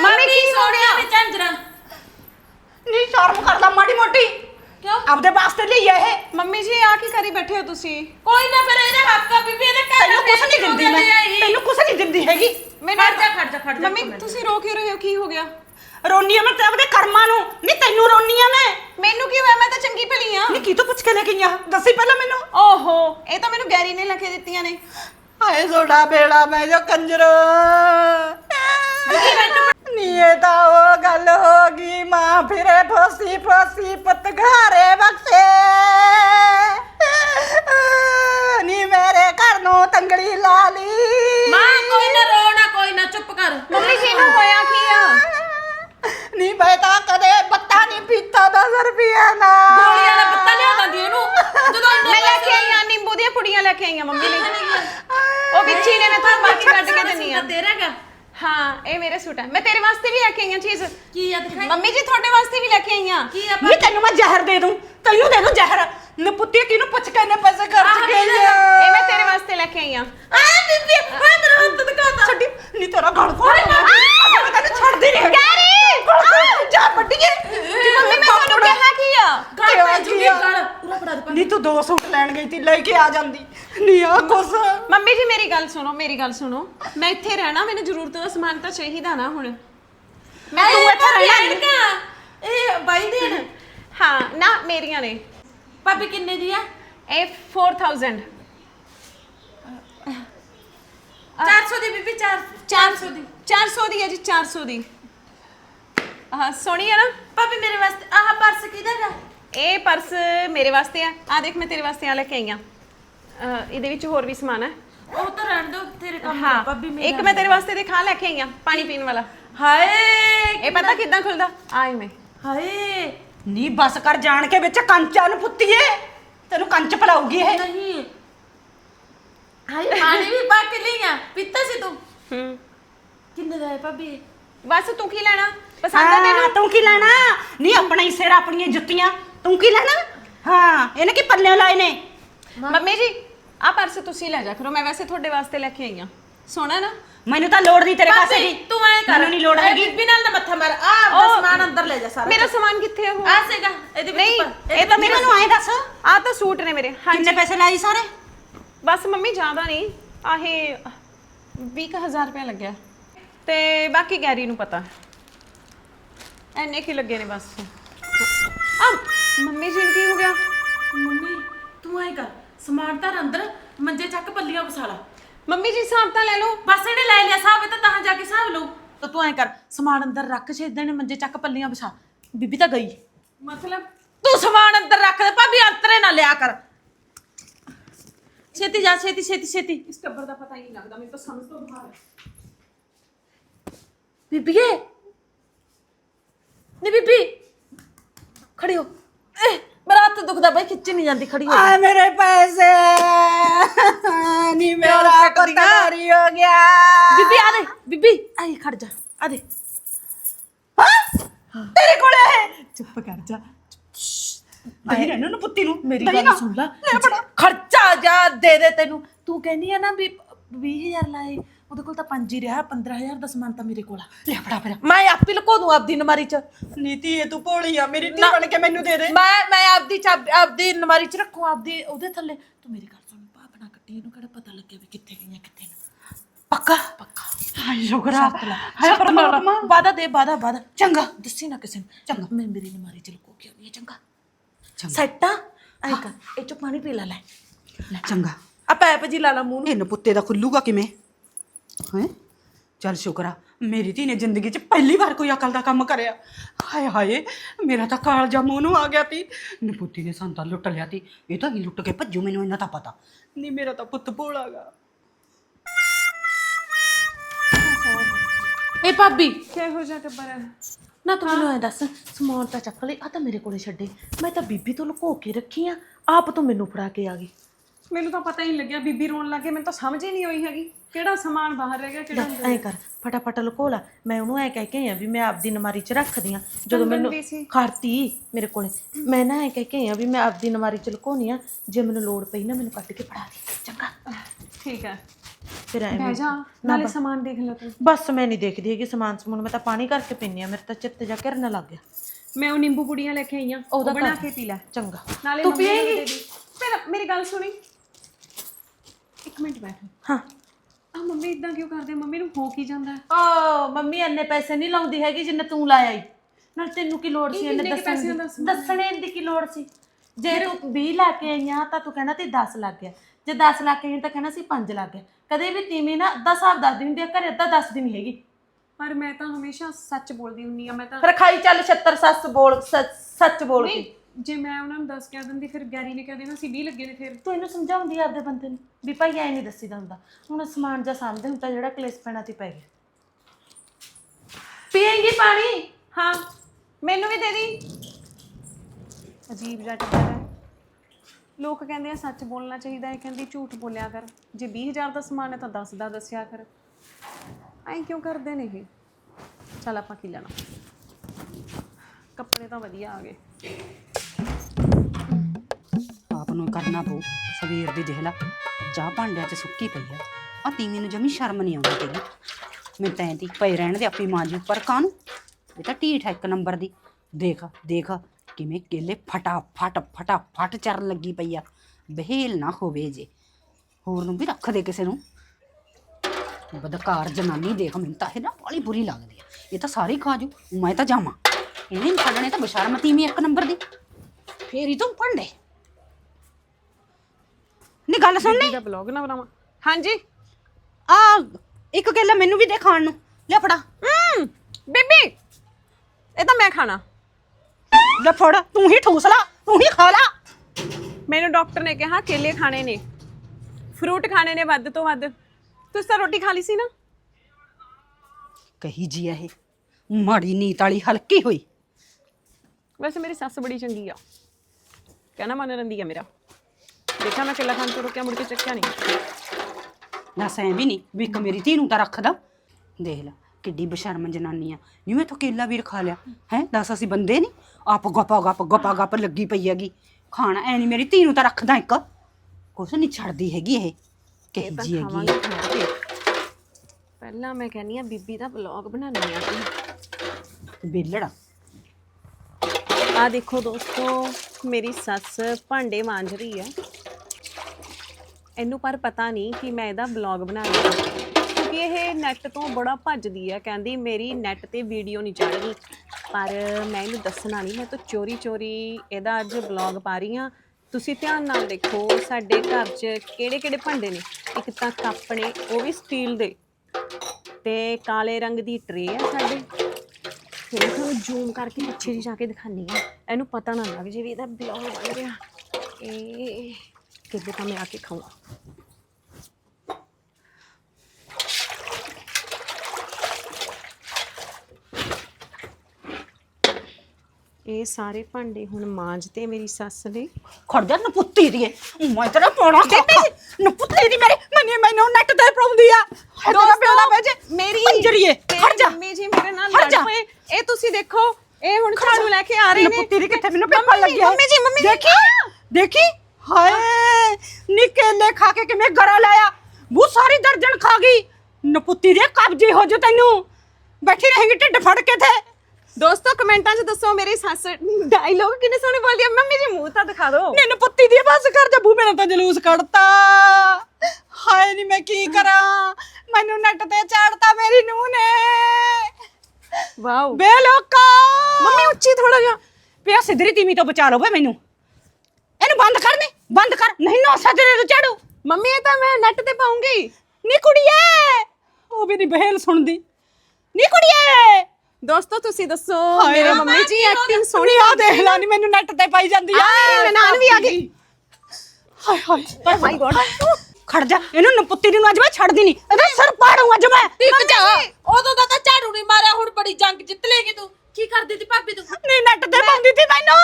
ਮੰਮੀ ਕੀ ਹੋ ਗਿਆ ਝਾਂਜਰਾ ਨਹੀਂ ਸ਼ਰਮ ਕਰਦਾ ਮਾੜੀ ਮੋਟੀ। ਕਿਉਂ? ਆਪਦੇ ਵਾਸਤੇ ਲਈ ਇਹ। ਮੰਮੀ ਜੀ ਆ ਕੀ ਕਰੀ ਬੈਠੇ ਹੋ ਤੁਸੀਂ? ਕੋਈ ਨਾ ਫਿਰ ਇਹਦੇ ਹੱਕ ਆ ਬੀਬੀ ਇਹਦੇ ਘਰ ਤੈਨੂੰ ਕੁਛ ਨਹੀਂ ਦਿੰਦੀ ਮੈਂ। ਤੈਨੂੰ ਕੁਛ ਨਹੀਂ ਦਿੰਦੀ ਹੈਗੀ। ਮੈਨੂੰ ਖੜ ਜਾ ਖੜ ਜਾ ਖੜ ਜਾ ਮੰਮੀ ਤੁਸੀਂ ਰੋ ਕਿਉਂ ਰਹੇ ਹੋ? ਕੀ ਹੋ ਗਿਆ? ਰੋਨੀ ਆ ਮੈਂ ਤੇ ਆਪਦੇ ਕਰਮਾਂ ਨੂੰ। ਨਹੀਂ ਤੈਨੂੰ ਰੋਨੀ ਆ ਮੈਂ। ਮੈਨੂੰ ਕੀ ਹੋਇਆ? ਮੈਂ ਤਾਂ ਚੰਗੀ ਭਲੀ ਆ। ਨਹੀਂ ਕੀ ਤੋਂ ਪੁੱਛ ਕੇ ਲੈ ਕੇ ਆਈਆਂ? ਦੱਸੀ ਪਹਿਲਾਂ ਮੈਨੂੰ। ਓਹੋ ਇਹ ਤਾਂ ਮੈਨੂੰ ਗੈਰੀ ਨੇ ਲੈ ਕੇ ਦਿੱਤੀਆਂ ਨੇ। ਹਾਏ ਸੋਡਾ ਬੇੜਾ ਮੈਂ ਜੋ ਕੰਜਰ। ਨੀ ਇਹ ਤਾਂ ਉਹ ਗੱਲ ਹੋ ਗਈ। ਮਾਂ ਫਿਰੇ ਫੋਸੀ ਫੋਸੀ ਪੁੱਤ ਘਾਰੇ ਬਖਸ਼ੇ। ਨੀ ਮੇਰੇ ਘਰ ਨੂੰ ਤੰਗੜੀ ਲਾ ਲਈ। ਮਾਂ ਕੋਈ ਨਾ ਰੋਣਾ ਕੋਈ ਨਾ ਚੁੱਪ ਕਰ। ਮੰਮੀ ਜੀ ਨੂੰ ਹੋਇਆ ਕੀ ਆ? ਨੀ ਮੈਂ ਤਾਂ ਕਦੇ ਬੱਤਾ ਨਹੀਂ ਪੀਤਾ 10 ਰੁਪਿਆ ਨਾ। ਗੋਲੀ ਵਾਲਾ ਬੱਤਾ ਲਿਆਉਂਦਾ ਦੀ ਇਹਨੂੰ ਜਦੋਂ ਮੈਂ ਲੈ ਕੇ ਆਈ ਆ ਨਿੰਬੂ ਦੀਆਂ ਪੁੜੀਆਂ ਲੈ ਕੇ ਆਈ ਆ ਮੰਮੀ ਲਈ ਉਹ ਵਿੱਚੀ ਨੇ ਮੈਂ ਤੁਹਾਨੂੰ ਚ ਕੱਢ ਕੇ ਦਿੰਨੀ ਆ ਤੇਰਾਗਾ ਹਾਂ। ਇਹ ਮੇਰੇ ਸੂਟ ਹੈ ਮੈਂ ਤੇਰੇ ਵਾਸਤੇ ਵੀ ਲੈ ਕੇ ਆਈ ਆ ਚੀਜ਼। ਕੀ ਆ ਦਿਖਾਈ? ਮੰਮੀ ਜੀ ਤੁਹਾਡੇ ਵਾਸਤੇ ਵੀ ਲੈ ਕੇ ਆਈ ਆ ਕੀ ਆ ਨੀ ਤੈਨੂੰ ਮੈਂ ਜ਼ਹਿਰ ਦੇ ਦੂੰ। ਤੈਨੂੰ ਦੇ ਦੂੰ ਜ਼ਹਿਰ। ਨ ਪੁੱਤੀ ਕਿਹਨੂੰ ਪੁੱਛ ਕੇ ਨੇ ਪੈਸੇ ਖਰਚ ਕੇ ਇਹ ਮੈਂ ਤੇਰੇ ਵਾਸਤੇ ਲੈ ਕੇ ਆਈ ਆ ਆ ਬੀਬੀ ਹਾਂ ਤੇਰਾ ਹੱਥ ਦਿਖਾਤਾ ਛੱਡੀ ਨੀ ਤੇਰਾ ਗਲ ਕੋਲ ਮੈਂ ਤੈਨੂੰ ਛੱਡਦੀ ਨਹੀਂ ਗੈਰੀ ਜਾ ਵੱਡੀਏ ਕਿ ਮੰਮੀ ਮੈਂ ਤੁਹਾਨੂੰ ਕਿਹਾ ਕੀ ਆ ਗਲ ਪੈ ਜੂਗੀ ਗਲ ਪੂਰਾ ਫੜਾ ਦੇ ਨੀ ਤੂੰ ਦੋ ਸੂਟ ਲੈਣ ਗਈ ਤੀ ਲੈ ਕੇ ਆ ਜਾਂਦੀ। ਨੀ ਆ ਕੁਛ। ਮੰਮੀ ਜੀ ਮੇਰੀ ਗੱਲ ਸੁਣੋ ਮੇਰੀ ਗੱਲ ਸੁਣੋ। ਮੈਂ ਇੱਥੇ ਰਹਿਣਾ ਮੈਨੂੰ ਜ਼ਰੂਰਤ ਦਾ ਸਮਾਨ ਤਾਂ ਚਾਹੀਦਾ ਨਾ ਹੁਣ। ਮੈਂ ਤੂੰ ਇੱਥੇ ਰਹਿਣਾ ਨਹੀਂ ਇਹ ਬਾਈ ਦੇ ਨੇ? ਹਾਂ ਨਾ ਮੇਰੀਆਂ ਨੇ। ਭਾਬੀ ਕਿੰਨੇ ਦੀ ਆ? ਇਹ 4000 400 ਦੀ ਬੀਬੀ 4 400 ਦੀ। 400 ਦੀ ਹੈ ਜੀ 400 ਦੀ। ਹਾਂ ਸੋਹਣੀ ਹੈ ਨਾ? ਭਾਬੀ ਮੇਰੇ ਵਾਸਤੇ ਆਹ ਪਰਸ ਕਿਹਦਾ ਗਾ ਇਹ ਪਰਸ ਮੇਰੇ ਵਾਸਤੇ ਆ। ਆ ਦੇਖ ਮੈਂ ਤੇਰੇ ਵਾਸਤੇ ਆ ਲੈ ਕੇ ਆਈ ਆ। ਇਹਦੇ ਵਿੱਚ ਹੋਰ ਵੀ ਸਮਾਨ ਹੈ। ਉਹ ਤਾਂ ਰਹਿਣ ਦੋ ਤੇਰੇ ਕੰਮ ਦਾ ਭਾਬੀ ਮੇਰਾ ਇੱਕ ਮੈਂ ਤੇਰੇ ਵਾਸਤੇ ਦਿਖਾ ਲੈ ਕੇ ਆਈ ਆ ਪਾਣੀ ਪੀਣ ਵਾਲਾ। ਹਾਏ ਇਹ ਪਤਾ ਕਿੱਦਾਂ ਖੁੱਲਦਾ? ਆਏ ਮੈਂ ਹਾਏ। ਨੀ ਬਸ ਕਰ ਜਾਣ ਕੇ ਵਿੱਚ ਕੰਚਾਂ ਨੂੰ ਪੁੱਤੀਏ। ਤੈਨੂੰ ਕੰਚ ਪਲਾਉਗੀ ਇਹ। ਨਹੀਂ। ਹਾਏ ਪਾਣੀ ਵੀ ਪਾ ਕੇ ਲਈਆਂ ਪੀਤਾ ਸੀ ਤੂੰ? ਹੂੰ। ਕਿੰਨੇ ਦਾ ਹੈ ਭਾਬੀ? ਬਸ ਤੂੰ ਕੀ ਲੈਣਾ? ਪਸੰਦ ਆ ਹਾਂ, ਤੈਨੂੰ? ਤੂੰ ਕੀ ਲੈਣਾ? ਨੀ ਆਪਣਾ ਹੀ ਸਿਰ ਆਪਣੀਆਂ ਜੁੱਤੀਆਂ। ਤੂੰ ਕੀ ਲੈਣਾ? ਹਾਂ। ਇਹਨੇ ਕੀ ਪੱਲੇ ਲਾਏ ਨੇ? ਮੰਮੀ ਜੀ ਆ ਪਰਸ ਤੁਸੀਂ ਲੈ ਜਾ ਕਰੋ ਮੈਂ ਵੈਸੇ ਤੁਹਾਡੇ ਵਾਸਤੇ ਲੈ ਕੇ ਆਈ ਆ ਸੋਹਣਾ ਨਾ? ਮੈਨੂੰ ਤਾਂ ਲੋੜ ਨਹੀਂ ਤੇਰੇ ਪਾਸੇ ਭਾਬੀ ਦੀ। ਤੂੰ ਐ ਕਰ। ਮੈਨੂੰ ਨਹੀਂ ਲੋੜ ਇਹ ਹੈਗੀ। ਬੀਬੀ ਨਾਲ ਨਾ ਮੱਥਾ ਮਾਰ। ਆ ਆਪਦਾ ਉਹ- ਸਮਾਨ ਅੰਦਰ ਲੈ ਜਾ ਸਾਰਾ ਮੇਰਾ ਸਮਾਨ ਕਿੱਥੇ ਆ ਉਹ ਆ ਸੀਗਾ ਇਹਦੇ ਵਿੱਚ ਨਹੀਂ ਇਹ ਤਾਂ ਨੀ ਮੇਰਾ ਮੈਨੂੰ ਐਂ ਦੱਸ। ਆ ਤਾਂ ਸੂਟ ਨੇ ਮੇਰੇ ਹਾਂਜੀ। ਕਿੰਨੇ ਪੈਸੇ ਲਾਈ ਸਾਰੇ? ਬਸ ਮੰਮੀ ਜ਼ਿਆਦਾ ਨਹੀਂ। ਆਹੇ 20000 ਰੁਪਏ ਲੱਗਿਆ। ਤੇ ਬਾਕੀ ਗੈਰੀ ਨੂੰ ਪਤਾ। ਐਨੇ ਕੀ ਲੱਗੇ ਨੇ ਬਸ। ਮੰਮੀ ਜੀ ਨੂੰ ਕੀ ਹੋ ਗਿਆ? ਮੰਮੀ ਤੂੰ ਐ ਕਰ ਸਮਾਨ ਧਰ ਅੰਦਰ ਮੰਜੇ ਚੱਕ ਪੱਲੀਆਂ ਵਸਾ ਲਾ। ਮੰਮੀ ਜੀ ਹਿਸਾਬ ਤਾਂ ਲੈ ਲਓ। ਬਸ ਇਹਨੇ ਲੈ ਲਿਆ ਸਾਹਬ ਇਹ ਤਾਂ ਤਾਂ ਜਾ ਕੇ ਸਾਹਬ ਲਊ। ਤਾਂ ਤੂੰ ਐ ਕਰ ਸਮਾਨ ਅੰਦਰ ਰੱਖ ਛੇਦਣ ਨੇ ਮੰਜੇ ਚੱਕ ਪੱਲੀਆਂ ਵਿਛਾ ਬੀਬੀ ਤਾਂ ਗਈ। ਮਤਲਬ? ਤੂੰ ਸਮਾਨ ਅੰਦਰ ਰੱਖ ਦੇ ਭਾਬੀ ਅੰਤਰੇ ਨਾ ਲਿਆ ਕਰ। ਛੇਤੀ ਜਾ ਛੇਤੀ ਛੇਤੀ ਛੇਤੀ। ਇਸ ਟੱਬਰ ਦਾ ਪਤਾ ਹੀ ਨਹੀਂ ਲੱਗਦਾ ਮੈਨੂੰ ਤਾਂ ਸਮਝ ਤੋਂ ਬਾਹਰ ਹੈ ਬੀਬੀਏ। ਨੀ ਬੀਬੀ। ਖੜੀ ਹੋ। ਮੇਰਾ ਹੱਥ ਦੁਖਦਾ ਬਈ ਖਿੱਚੀ ਨਹੀਂ ਜਾਂਦੀ ਖੜੀ ਹੋ। ਆ ਮੇਰੇ ਪੈਸੇ। ਨੀ ਮੇਰਾ ਪਤਾਰੀ ਹੋ ਗਿਆ। ਬੀਬੀ ਆ ਦੇ ਬੀਬੀ। ਆਈ ਖੜ ਜਾ ਆ ਦੇ। ਹਾਂ? ਤੇਰੇ ਕੋਲ ਇਹ? ਚੁੱਪ ਕਰ ਜਾ। ਦਹੀਂ ਰਹਿਣਾ ਨੂੰ ਪੁੱਤੀ ਨੂੰ। ਮੇਰੀ ਗੱਲ। ਸੁਣ ਲੈ। ਖਰਚਾ ਜਾ ਦੇ ਦੇ ਤੈਨੂੰ। ਤੂੰ ਕਹਿੰਦੀ ਆ ਨਾ ਵੀ 20000 ਲਾਏ। ਉਹਦੇ ਕੋਲ ਤਾਂ 5 ਹੀ ਰਿਹਾ 15000 ਦਾ ਸਮਾਨ ਤਾਂ ਮੇਰੇ ਕੋਲ ਆ। ਲੈ ਫੜਾ ਫੜਾ ਮੈਂ ਆਪੇ ਲਕੋ ਦੂੰ ਆਪਦੀ ਨਮਾਰੀ ਚ। ਨੀਤੀ ਇਹ ਤੂੰ ਭੋਲੀ ਆ ਮੇਰੀ ਧੀ ਨਾ। ਬਣ ਕੇ ਮੈਨੂੰ ਦੇ ਦੇ। ਮੈਂ ਮੈਂ ਆਪਦੀ ਚਾਬ ਆਪਦੀ ਨਮਾਰੀ ਚ ਰੱਖੂ ਆਪਦੀ ਉਹਦੇ ਥੱਲੇ। ਤੂੰ ਮੇਰੀ ਗੱਲ ਸੁਣ ਭਾਪ ਨਾ ਕੱਟੀ ਇਹਨੂੰ ਕਿਹੜਾ ਪਤਾ ਲੱਗਿਆ ਵੀ ਕਿੱਥੇ ਗਈਆਂ ਕਿੱਥੇ ਨਾ। ਪੱਕਾ? ਪੱਕਾ। ਹਾਏ ਸ਼ੁਕਰਾ ਹਾਏ। ਪਰਮਾਤਮਾ। ਵਾਦਾ ਦੇ ਵਾਦਾ ਵਾਦਾ ਚੰਗਾ ਦੱਸੀ ਨਾ ਕਿਸੇ ਨੂੰ। ਚੰਗਾ। ਮੈਂ ਮੇਰੀ ਨਮਾਰੀ ਚ ਲੁਕੋ ਕੇ ਆਉਣੀ ਹੈ ਚੰਗਾ। ਸੈਟਾ ਕਰ ਇਹ ਚੋਂ ਪਾਣੀ ਪੀ ਲੈ ਲੈ। ਚੰਗਾ। ਆ ਪੈਪ ਜੀ ਲਾ ਲਾ ਮੂੰਹ ਨੂੰ। ਇਹਨੂੰ ਪੁੱਤੇ ਦਾ ਖੁੱਲੂਗਾ ਕਿਵੇਂ? ਹੈ? ਚੱਲ ਸ਼ੁਕਰਾ ਮੇਰੀ ਧੀ ਨੇ ਜ਼ਿੰਦਗੀ 'ਚ ਪਹਿਲੀ ਵਾਰ ਕੋਈ ਅਕਲ ਦਾ ਕੰਮ ਕਰਿਆ। ਹਾਏ ਹਾਏ ਮੇਰਾ ਤਾਂ ਕਾਲਜਾ ਮੂੰਹ ਨੂੰ ਆ ਗਿਆ ਤੀ ਨਪੁੱਤੀ ਨੇ ਸੰਤਾ ਲੁੱਟ ਲਿਆ ਤੀ ਇਹ ਤਾਂ ਹੀ ਲੁੱਟ ਕੇ ਭੱਜੂ ਮੈਨੂੰ ਇਹਨਾਂ ਤਾਂ ਪਤਾ। ਨਹੀਂ ਮੇਰਾ ਤਾਂ ਪੁੱਤ ਭੋਲਾਗਾ ਏ ਭਾਬੀ ਕਿਹੋ ਜਿਹਾ ਟੱਬਰ ਹੈ? ਨਾ ਤੂੰ ਮੈਨੂੰ ਐ ਦੱਸ ਸਮਾਨ ਤਾਂ ਚੱਕ ਲਈ ਆ ਤਾਂ ਮੇਰੇ ਕੋਲੇ ਛੱਡੇ। ਮੈਂ ਤਾਂ ਬੀਬੀ ਤੋਂ ਲੁਕੋ ਕੇ ਰੱਖੀ ਆ ਆਪ ਤੂੰ ਮੈਨੂੰ ਫੜਾ ਕੇ ਆ ਗਈ। ਮੈਨੂੰ ਤਾਂ ਪਤਾ ਹੀ ਨਹੀਂ ਲੱਗਿਆ ਬੀਬੀ ਰੋਣ ਲੱਗੇ ਮੈਨੂੰ ਤਾਂ ਸਮਝ ਹੀ ਨਹੀਂ ਹੋਈ ਹੈਗੀ। ਕਿਹੜਾ ਸਮਾਨ ਬਾਹਰ ਰਹਿ ਗਿਆ ਕਿਹੜਾ ਅੰਦਰ ਐ ਕਰ ਫਟਾਫਟ ਲੁਕੋ ਲਾ। ਮੈਂ ਉਹਨੂੰ ਐ ਕਹਿ ਕੇ ਆਈ ਆ ਵੀ ਮੈਂ ਆਪਦੀ ਨਮਾਰੀ 'ਚ ਰੱਖਦੀ ਆ। ਜਦੋਂ ਮੈਨੂੰ। ਖੜਤੀ ਮੇਰੇ ਕੋਲੇ ਮੈਂ ਨਾ ਐ ਕਹਿ ਕੇ ਆਈ ਆ ਵੀ ਮੈਂ ਆਪਦੀ ਨਮਾਰੀ 'ਚ ਲੁਕੋਨੀ ਆ। ਜੇ ਮੈਨੂੰ ਲੋੜ ਪਈ ਨਾ ਮੈਨੂੰ ਕੱਢ ਕੇ ਫੜਾ ਦੇ। ਚੰਗਾ। ਠੀਕ ਹੈ। ਫਿਰ ਐਵੇਂ ਬਹਿ ਜਾ ਨਾਲੇ ਸਮਾਨ ਦੇਖ ਲੈ ਤੂੰ। ਬਸ ਮੈਂ ਨਹੀਂ ਦੇਖਦੀ ਹੈਗੀ ਸਮਾਨ ਸਮੂਨ ਮੈਂ ਤਾਂ ਪਾਣੀ ਕਰਕੇ ਪੀਨੀ ਆ। ਮੇਰੇ ਤਾਂ ਚਿੱਤ ਜਾ ਕਰਨ ਲੱਗ ਗਿਆ। ਮੈਂ ਉਹ ਨਿੰਬੂ ਪੁੜੀਆਂ ਲੈ ਕੇ ਆਈ ਆ ਉਹ ਬਣਾ ਕੇ ਪੀ ਲੈ। ਚੰਗਾ। ਨਾਲੇ ਤੂੰ ਮੰਮੀ ਨੂੰ ਪੀਏਂਗੀ? ਦੇ ਦੀ। ਪਹਿਲਾਂ ਮੇਰੀ ਗੱਲ ਸੁਣੀ। ਇੱਕ ਮਿੰਟ ਬੈਠ। ਹਾਂ। ਆ ਮੰਮੀ ਇਦਾਂ ਕਿਉਂ ਕਰਦੇ? ਆ? ਮੰਮੀ ਨੂੰ ਹੋ ਕੀ ਜਾਂਦਾ? ਹੈ? ਓ ਮੰਮੀ ਇੰਨੇ ਪੈਸੇ ਨਹੀਂ ਲਾਉਂਦੀ ਹੈਗੀ ਜਿੰਨੇ ਤੂੰ ਲਾਇਆ ਈ। ਨਾਲ ਤੈਨੂੰ ਕੀ ਲੋੜ ਸੀ ਇਹਨੇ ਕਿੰਨੇ ਕੁ ਦੱਸਣ ਪੈਸਿਆਂ ਦੀ? ਦਾ ਸਮਾਨ? ਦੱਸਣੇ ਦੀ ਕੀ ਲੋੜ ਸੀ? ਜੇ ਤੂੰ 20 ਲਾ ਕੇ ਆਈਆਂ ਤਾਂ ਤੂੰ ਕਹਿਣਾ ਤੇ 10 ਲੱਗ ਗਿਆ। ਜੇ 10 ਲਾ ਕੇ ਆਈ ਤਾਂ ਕਹਿਣਾ ਸੀ 5 ਲੱਗ ਗਿਆ। ਕਦੇ ਵੀ ਤੀਵੀਂ ਨਾ ਅੱਧਾ ਹਿਸਾਬ ਦੱਸਦੀ ਹੁੰਦੀ ਆ ਘਰੇ ਅੱਧਾ ਦੱਸਦੀ ਨਹੀਂ ਹੈਗੀ। ਪਰ ਮੈਂ ਤਾਂ ਹਮੇਸ਼ਾ ਸੱਚ ਬੋਲਦੀ ਹੁੰਨੀ ਆ ਮੈਂ ਤਾਂ ਫਿਰ ਖਾਈ ਚੱਲ 76 ਸੱਸ ਬੋਲ ਸੱਚ ਸੱਚ ਬੋਲ ਕੇ। ਨਹੀਂ ਜੇ ਮੈਂ ਉਹਨਾਂ ਨੂੰ ਦੱਸ ਕਹਿ ਦਿੰਦੀ ਫਿਰ ਗੈਰੀ ਨੇ ਕਹਿ ਦੇਣਾ ਸੀ 20 ਲੱਗੇ ਨੇ ਫਿਰ। ਤੂੰ ਇਹਨੂੰ ਸਮਝਾਉਂਦੀ ਆ ਆਪਦੇ ਬੰਦੇ ਨੂੰ? ਵੀ ਭਾਈ ਐ ਨਹੀਂ ਦੱਸੀਦਾ ਹੁੰਦਾ। ਹੁਣ ਸਮਾਨ ਜਾਂ ਸਾਹਮਣੇ ਹੁੰਦਾ ਜਿਹੜਾ ਕਲੇਸ਼ ਪੈਣਾ ਤੇ ਪੈ ਗਿਆ। ਪੀਏਂਗੀ ਪਾਣੀ? ਹਾਂ ਮੈਨੂੰ ਵੀ ਦੇ ਦੀ। ਅਜੀਬ ਜਿਹਾ ਟੱਬਰ ਹੈ। ਲੋਕ ਕਹਿੰਦੇ ਆ ਸੱਚ ਬੋਲਣਾ ਚਾਹੀਦਾ ਹੈ ਕਹਿੰਦੀ ਝੂਠ ਬੋਲਿਆ ਕਰ। ਜੇ 20000 ਦਾ ਸਮਾਨ ਹੈ ਤਾਂ 10 ਦਾ ਦੱਸਿਆ ਕਰ। ਐਂ ਕਿਉਂ ਕਰਦੇ ਨੇ ਇਹ? ਚਲ ਆਪਾਂ ਕੀ ਲੈਣਾ? ਕੱਪੜੇ ਤਾਂ ਵਧੀਆ ਆ ਗਏ। ਆਪ ਨੂੰ ਕਰਨਾ ਪਊ। ਸਵੇਰ ਦੀ ਦੇਖ ਲਾ, ਚਾਹ ਭਾਂਡਿਆਂ 'ਚ ਸੁੱਕੀ ਪਈ ਆ। ਆ ਤੀਵੀਂ ਨੂੰ ਜਮੀ ਸ਼ਰਮ ਨਹੀਂ ਆਉਂਦੀ ਤੇਗੀ ਮੈਂ ਤੈਂ ਦੀ ਪਈ ਰਹਿਣ ਦੇ ਆਪੀ ਮਾਂ ਜੀ ਉੱਪਰ। ਕਾਹਨੂੰ? ਇਹ ਤਾਂ ਢੀਠ ਆ ਇੱਕ ਨੰਬਰ ਦੀ। ਦੇਖ ਦੇਖ, ਕਿਵੇਂ ਕੇਲੇ ਫਟਾ ਫਟ ਫਟਾ ਫਟ ਚਰਨ ਲੱਗੀ ਪਈ ਆ। ਬਹਿਲ ਨਾ ਹੋਵੇ ਜੇ। ਹੋਰ ਨੂੰ ਵੀ ਰੱਖ ਦੇ ਕਿਸੇ ਨੂੰ। ਬਦਕਾਰ ਜਨਾਨੀ ਦੇਖ, ਮੈਨੂੰ ਤਾਂ ਇਹ ਨਾ ਬੜੀ ਬੁਰੀ ਲੱਗਦੀ ਆ। ਇਹ ਤਾਂ ਸਾਰੇ ਖਾ ਜੂ। ਮੈਂ ਤਾਂ ਜਾਵਾਂ। ਇਹਨੇ ਨਹੀਂ ਛੱਡਣੇ ਤਾਂ ਬਸ਼ਰਮਤੀ ਮੀ ਇੱਕ ਨੰਬਰ ਦੀ। ਫੇਰ ਹੀ ਤੂੰ ਪੰਡੇ ਨੀ ਗੱਲ ਸੁਣਨੀ? ਦਾ ਬਲੌਗ ਨਾ ਬਣਾਵਾਂ। ਹਾਂਜੀ। ਆ ਇੱਕ ਕੇਲਾ ਮੈਨੂੰ ਵੀ ਦੇ ਖਾਣ ਨੂੰ। ਲੈ ਫੜਾ। ਹਮ, ਬੀਬੀ ਇਹ ਤਾਂ ਮੈਂ ਖਾਣਾ। ਲੈ ਫੜ ਤੂੰ ਹੀ ਠੂਸ ਲਾ ਤੂੰ ਹੀ ਖਾ ਲਾ। ਮੈਨੂੰ ਡਾਕਟਰ ਨੇ ਕਿਹਾ ਕੇਲੇ ਖਾਣੇ ਨੇ। ਫਰੂਟ ਖਾਣੇ ਨੇ ਵੱਧ ਤੋਂ ਵੱਧ। ਤੁਸੀਂ ਤਾਂ ਰੋਟੀ ਖਾ ਲਈ ਸੀ ਨਾ? ਕਹੀ ਜੀ ਆ ਇਹ। ਮਾੜੀ ਨੀਤ ਵਾਲੀ ਹਲਕੀ ਹੋਈ। ਵੈਸੇ ਮੇਰੀ ਸੱਸ ਬੜੀ ਚੰਗੀ ਆ। ਕਹਿਣਾ ਮੰਨ ਲੈਂਦੀ ਆ ਮੇਰਾ ਦੇਖਿਆ ਮੈਂ ਕੇਲਾ ਖਾਣ ਤੋਂ ਰੁਕਿਆ ਮੁੜ ਕੇ ਚੱਕਿਆ ਨਹੀਂ ਦੱਸ ਐ ਵੀ ਨਹੀਂ ਵੀ ਇੱਕ ਮੇਰੀ ਧੀ ਨੂੰ ਤਾਂ ਰੱਖਦਾ ਦੇਖ ਲੈ ਕਿੱਡੀ ਬਸ਼ਰਮ ਜਨਾਨੀ ਆ ਨੀ ਮੈਂ ਤਾਂ ਕੇਲਾ ਵੀ ਖਾ ਲਿਆ ਹੈ ਦੱਸ ਅਸੀਂ ਬੰਦੇ ਨਹੀਂ ਆਪ ਗੱਪਾ ਗੱਪ ਗੱਪਾ ਗੱਪ ਲੱਗੀ ਪਈ ਹੈਗੀ ਖਾਣਾ ਐ ਨਹੀਂ ਮੇਰੀ ਧੀ ਨੂੰ ਤਾਂ ਰੱਖਦਾ ਇੱਕ ਕੁਛ ਨਹੀਂ ਛੱਡਦੀ ਹੈਗੀ ਇਹ ਕਿਹ ਤਾਂ ਜੀ ਹੈਗੀ ਖਾਵਾਂਗੇ ਕੇ। ਪਹਿਲਾਂ ਮੈਂ ਕਹਿੰਨੀ ਆ ਬੀਬੀ ਦਾ ਵਲੌਗ ਬਣਾਉਣੀ ਆ ਵਿਹਲੜ ਆ ਦੇਖੋ ਦੋਸਤੋ, ਮੇਰੀ ਸੱਸ ਭਾਂਡੇ ਮਾਂਜ ਰਹੀ ਆ ਇਹਨੂੰ ਪਰ ਪਤਾ ਨਹੀਂ ਕਿ ਮੈਂ ਇਹਦਾ ਵਲੌਗ ਬਣਾ ਰਹੀ ਹਾਂ। ਕਿਉਂਕਿ ਇਹ ਨੈੱਟ ਤੋਂ ਬੜਾ ਭੱਜਦੀ ਹੈ, ਕਹਿੰਦੀ ਮੇਰੀ ਨੈੱਟ ਤੇ ਵੀਡੀਓ ਨਹੀਂ ਚੜ੍ਹਦੀ ਪਰ ਮੈਂ ਇਹਨੂੰ ਦੱਸਣਾ ਨਹੀਂ, ਮੈਂ ਤਾਂ ਚੋਰੀ ਚੋਰੀ ਇਹਦਾ ਅੱਜ ਵਲੌਗ ਪਾ ਰਹੀ ਹਾਂ। ਤੁਸੀਂ ਧਿਆਨ ਨਾਲ ਦੇਖੋ, ਸਾਡੇ ਘਰ 'ਚ ਕਿਹੜੇ ਕਿਹੜੇ ਭਾਂਡੇ ਨੇ? ਇੱਕ ਤਾਂ ਕੱਪ ਨੇ, ਉਹ ਵੀ ਸਟੀਲ ਦੇ। ਤੇ ਕਾਲੇ ਰੰਗ ਦੀ ਟਰੇ ਆ ਸਾਡੇ। ਫਿਰ ਤੁਹਾਨੂੰ ਜ਼ੂਮ ਕਰਕੇ ਪਿੱਛੇ ਜੀ ਜਾ ਕੇ ਦਿਖਾਨੀ ਆ ਇਹਨੂੰ ਪਤਾ ਨਾ ਲੱਗ ਜੇ ਵੀ ਇਹਦਾ ਬਲੌਗ ਬਣ ਰਿਹਾ। ਇਹ ਕਿੱਦੇ ਤਾਂ ਮੈਂ ਆ ਕੇ ਖਾਵਾਂ ਇਹ ਸਾਰੇ ਭਾਂਡੇ ਹੁਣ ਮਾਂਜਤੇ ਮੇਰੀ ਸੱਸ ਨੇ ਖੜ ਜਾ ਨਪੁੱਤੀ ਦੀ ਮੈਂ ਤੇਰਾ ਪੋਣਾ ਨਪੁੱਤੀ ਦੀ ਮੇਰੇ। ਮੰਨੀ ਮੈਨੂੰ ਨੈਟ ਤੇ ਪਾਉਂਦੀ ਆ। ਦਾ ਵੇਜੇ ਮੇਰੀ ਪੰਜਰੀਏ ਖੜ ਜਾ। ਮੰਮੀ ਜੀ ਮੇਰੇ ਨਾਲ ਲੜ। ਪਏ। ਇਹ ਤੁਸੀਂ ਦੇਖੋ ਇਹ ਹੁਣ ਝਾੜੂ ਲੈ ਕੇ ਆ ਰਹੇ ਨੇ। ਨਪੁੱਤੀ ਦੀ ਕਿੱਥੇ? ਮੈਨੂੰ ਪੇਪਰ ਲੱਗਿਆ। ਮੰਮੀ ਜੀ ਮੰਮੀ ਦੇਖੀ? ਦੇਖੀ? ਹਾਏ ਨਿਕੇਲੇ ਖਾ ਕੇ ਕਿਵੇਂ ਗਰਾ ਲਾਇਆ? ਉਹ ਸਾਰੀ ਦਰਜਨ ਖਾ ਗਈ। ਨਪੁੱਤੀ ਦੇ ਕਬਜ਼ੇ ਹੋ ਜੋ ਤੈਨੂੰ। ਬੈਠੀ ਰਹੇਂਗੀ ਢਿੱਡ ਫੜ ਕੇ ਤੇ ਦੋਸਤੋ ਕਮੈਂਟਾਂ 'ਚ ਦੱਸੋ ਮੇਰੀ ਸੱਸ ਡਾਇਲੋਗ ਕਿੰਨੇ ਸੋਹਣੇ ਬੋਲਦੀ ਆ। ਮੰਮੀ ਜੀ ਮੂੰਹ ਤਾਂ ਦਿਖਾ ਦਿਓ। ਨੀ ਨਪੁੱਤੀ ਦੀ ਬਸ ਕਰ ਜੱਬੂ ਮੇਰਾ ਤਾਂ ਜਲੂਸ ਕੱਢਤਾ। ਹਾਏ ਨੀ ਮੈਂ ਕੀ ਕਰਾਂ? ਮੈਨੂੰ ਨੱਟ ਤੇ ਚਾੜਤਾ ਮੇਰੀ ਨੂੰਹ ਨੇ। ਵਾਓ। ਬੇ ਲੋਕਾ! ਮੰਮੀ ਉੱਚੀ ਥੋੜਾ ਜਿਹਾ। ਪਿਆ ਸਿੱਧਰੀ ਤੀਮੀ ਤੋਂ ਬਚਾ ਲਓ ਵੇ ਮੈਨੂੰ। ਇਹਨੂੰ ਬੰਦ ਕਰ ਨੀ ਬੰਦ ਕਰ। ਨਹੀਂ ਨਾ ਸੱਜਰੇ ਤੋਂ ਚੜੂ ਮੰਮੀ ਇਹ ਤਾਂ ਮੈਂ ਨੈਟ ਤੇ ਪਾਉਂਗੀ। ਨੀ ਕੁੜੀਏ! ਉਹ ਵੀ ਨੀ ਬਹਿਲ ਸੁਣਦੀ। ਨੀ ਕੁੜੀਏ! ਦੋਸਤੋ ਤੁਸੀਂ ਦੱਸੋ ਮੇਰੇ ਮੰਮੀ ਜੀ ਐਕਟਿੰਗ ਸੋਹਣੀ ਆ ਦੇਖ ਲਾ ਨੀ ਮੈਨੂੰ ਨੈਟ ਤੇ ਪਾਈ ਜਾਂਦੀ। ਆ ਮੇਰੇ ਨਾਲ ਵੀ ਆ ਗਈ। ਹਾਏ ਹਾਏ। ਮਾਈ ਗੋਡ ਖੜ ਜਾ ਇਹਨੂੰ ਨਪੁੱਤੀ ਨੂੰ ਅੱਜ ਮੈਂ ਛੱਡਦੀ ਨਹੀਂ ਇਹਦਾ ਸਿਰ ਪਾੜੂ ਅੱਜ ਮੈਂ। ਟਿਕ ਜਾ। ਉਦੋਂ ਦਾ ਤਾਂ ਝਾੜੂ ਨਹੀਂ ਮਾਰਿਆ ਹੁਣ ਬੜੀ ਜੰਗ ਜਿੱਤ ਲੇਗੀ ਤੂੰ। ਕੀ ਕਰਦੀ ਤੀ ਭਾਬੀ ਤੂੰ? ਨੀ ਨੱਟ ਤੇ ਪਾਉਂਦੀ ਤੀ ਮੈਨੂੰ।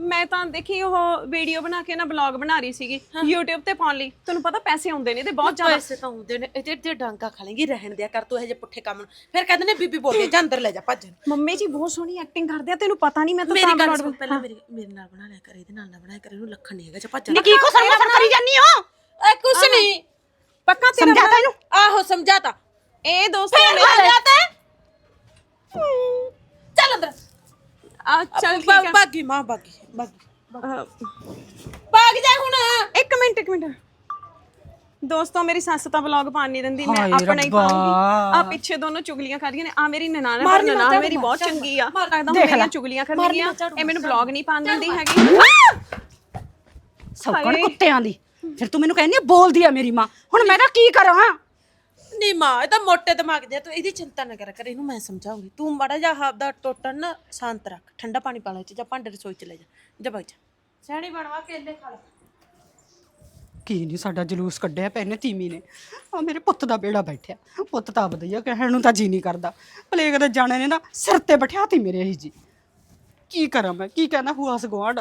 ਮੈਂ ਤਾਂ ਦੇਖੀ ਉਹ ਵੀਡੀਓ ਬਣਾ ਕੇ ਨਾ ਬਲੌਗ ਬਣਾ ਰਹੀ ਸੀਗੀ YouTube ਤੇ ਪਾਉਣ ਲਈ। ਤੁਹਾਨੂੰ ਪਤਾ ਪੈਸੇ ਆਉਂਦੇ ਨੇ ਤੇ ਬਹੁਤ ਜ਼ਿਆਦਾ। ਪੈਸੇ ਤਾਂ ਆਉਂਦੇ ਨੇ ਇਹਦੇ ਤੇ ਡਾਂਗਾ ਖਾ ਲੇਗੀ ਰਹਿਣ ਦਿਆ ਕਰ ਤੂੰ ਇਹ ਜੇ ਪੁੱਠੇ ਕੰਮ ਨੂੰ। ਫਿਰ ਕਹਿੰਦੇ ਨੇ ਬੀਬੀ ਬੋਲਦੀ ਆ, ਜਾ ਅੰਦਰ ਲੈ ਜਾ ਭੱਜ ਮੰਮੀ ਜੀ ਬਹੁਤ ਸੋਹਣੀ ਐਕਟਿੰਗ ਕਰਦੇ ਆ ਤੈਨੂੰ ਪਤਾ ਨਹੀਂ ਮੈਂ ਤਾਂ ਮੇਰੀ ਗੱਲ ਪਹਿਲਾਂ ਮੇਰੀ ਮੇਰੇ ਨਾਲ ਬਣਾ ਲਿਆ ਕਰ ਇਹਦੇ ਨਾਲ ਨਾ ਬਣਾਇਆ ਕਰ ਇਹਨੂੰ ਲੱਖਣ ਨਹੀਂ ਹੈਗਾ ਜਾ ਭੱਜ ਨੀ ਕੀ ਕੋ ਸਰਮਸਰ ਕਰੀ ਜਾਨੀ ਹੋ? ਐ ਕੁਛ ਨਹੀਂ। ਪੱਕਾ ਤੇਰਾ ਸਮਝਾਤਾ ਇਹ ਦੋਸਤੋ ਫੇਰ ਮੇਰੇ ਸਮਝਾਤਾ ਚੱਲ ਅੰਦਰ। ਆ ਚੱਲ ਠੀਕ ਬਾਗੀ ਮਾਂ ਬਾਗੀ ਬਾਗੀ ਅਹ, ਬਾਗ ਜਾ ਹੁਣ। ਇੱਕ ਮਿੰਟ ਇੱਕ ਮਿੰਟ। ਦੋਸਤੋ ਮੇਰੀ ਸੱਸ ਤਾਂ ਵਲੌਗ ਪਾਣ ਨਹੀਂ ਦਿੰਦੀ। ਮੈਂ ਹਾਏ ਆਪਣਾ ਹੀ ਰੱਬਾ। ਪਾਉਂਗੀ। ਆ ਪਿੱਛੇ ਦੋਨੋਂ ਚੁਗਲੀਆਂ ਕਰ ਰਹੀਆਂ ਨੇ। ਆ ਮੇਰੀ ਨਨਾਣ ਹੈ ਨਨਾਣ ਮੇਰੀ ਬਹੁਤ ਚੰਗੀ ਆ। ਲੱਗਦਾ ਹੁਣ ਮੇਰੀਆਂ ਚੁਗਲੀਆਂ ਕਰਨਗੀਆਂ ਇਹ ਮੈਨੂੰ ਵਲੌਗ ਨਹੀਂ ਪਾਣ ਦਿੰਦੀ ਹੈਗੀ। ਸੌਕਣ ਕੁੱਤਿਆਂ ਦੀ। ਫਿਰ ਤੂੰ ਮੈਨੂੰ ਕਹਿੰਦੀ ਆ ਬੋਲਦੀ ਆ ਮੇਰੀ ਮਾਂ। ਹੁਣ ਮੈਂ ਤਾਂ ਕੀ ਕਰਾਂ? ਨਹੀਂ ਮਾਂ ਇਹ ਤਾਂ ਮੋਟੇ ਦਿਮਾਗ ਦੇ ਤੂੰ ਇਹਦੀ ਚਿੰਤਾ ਨਾ ਕਰਿਆ ਕਰ ਇਹਨੂੰ ਮੈਂ ਸਮਝਾਉਂਗੀ। ਤੂੰ ਮਾੜਾ ਜਿਹਾ ਆਪਦਾ ਟੋਟਣ ਨਾ ਸ਼ਾਂਤ ਰੱਖ ਠੰਡਾ ਪਾਣੀ ਪਾ ਲੈ ਚ ਜਾਂ ਭਾਂਡੇ ਰਸੋਈ ਚ ਲੈ ਜਾ ਜਾ ਬਗ ਜਾ। ਸਿਆਣੀ ਬਣਵਾ ਕੇਲੇ ਖਾ ਲੈ। ਕੀ ਨਹੀਂ ਸਾਡਾ ਜਲੂਸ ਕੱਢਿਆ ਪੈਨੇ ਤੀਮੀ ਨੇ। ਆ ਮੇਰੇ ਪੁੱਤ ਦਾ ਬੇੜਾ ਬੈਠਿਆ ਪੁੱਤ ਤਾਂ ਬਦਈਆ ਕਹਿਣ ਨੂੰ ਤਾਂ ਜੀ ਨਹੀਂ ਕਰਦਾ। ਪਲੇਗ ਦੇ ਜਾਣੇ ਨੇ ਨਾ ਸਿਰ ਤੇ ਬਿਠਾਤੀ ਮੇਰੇ ਹੀ ਜੀ ਕੀ ਕਰਾਂ ਮੈਂ ਕੀ ਕਹਿੰਦਾ ਹੁਆਸ ਗਵਾਂਢ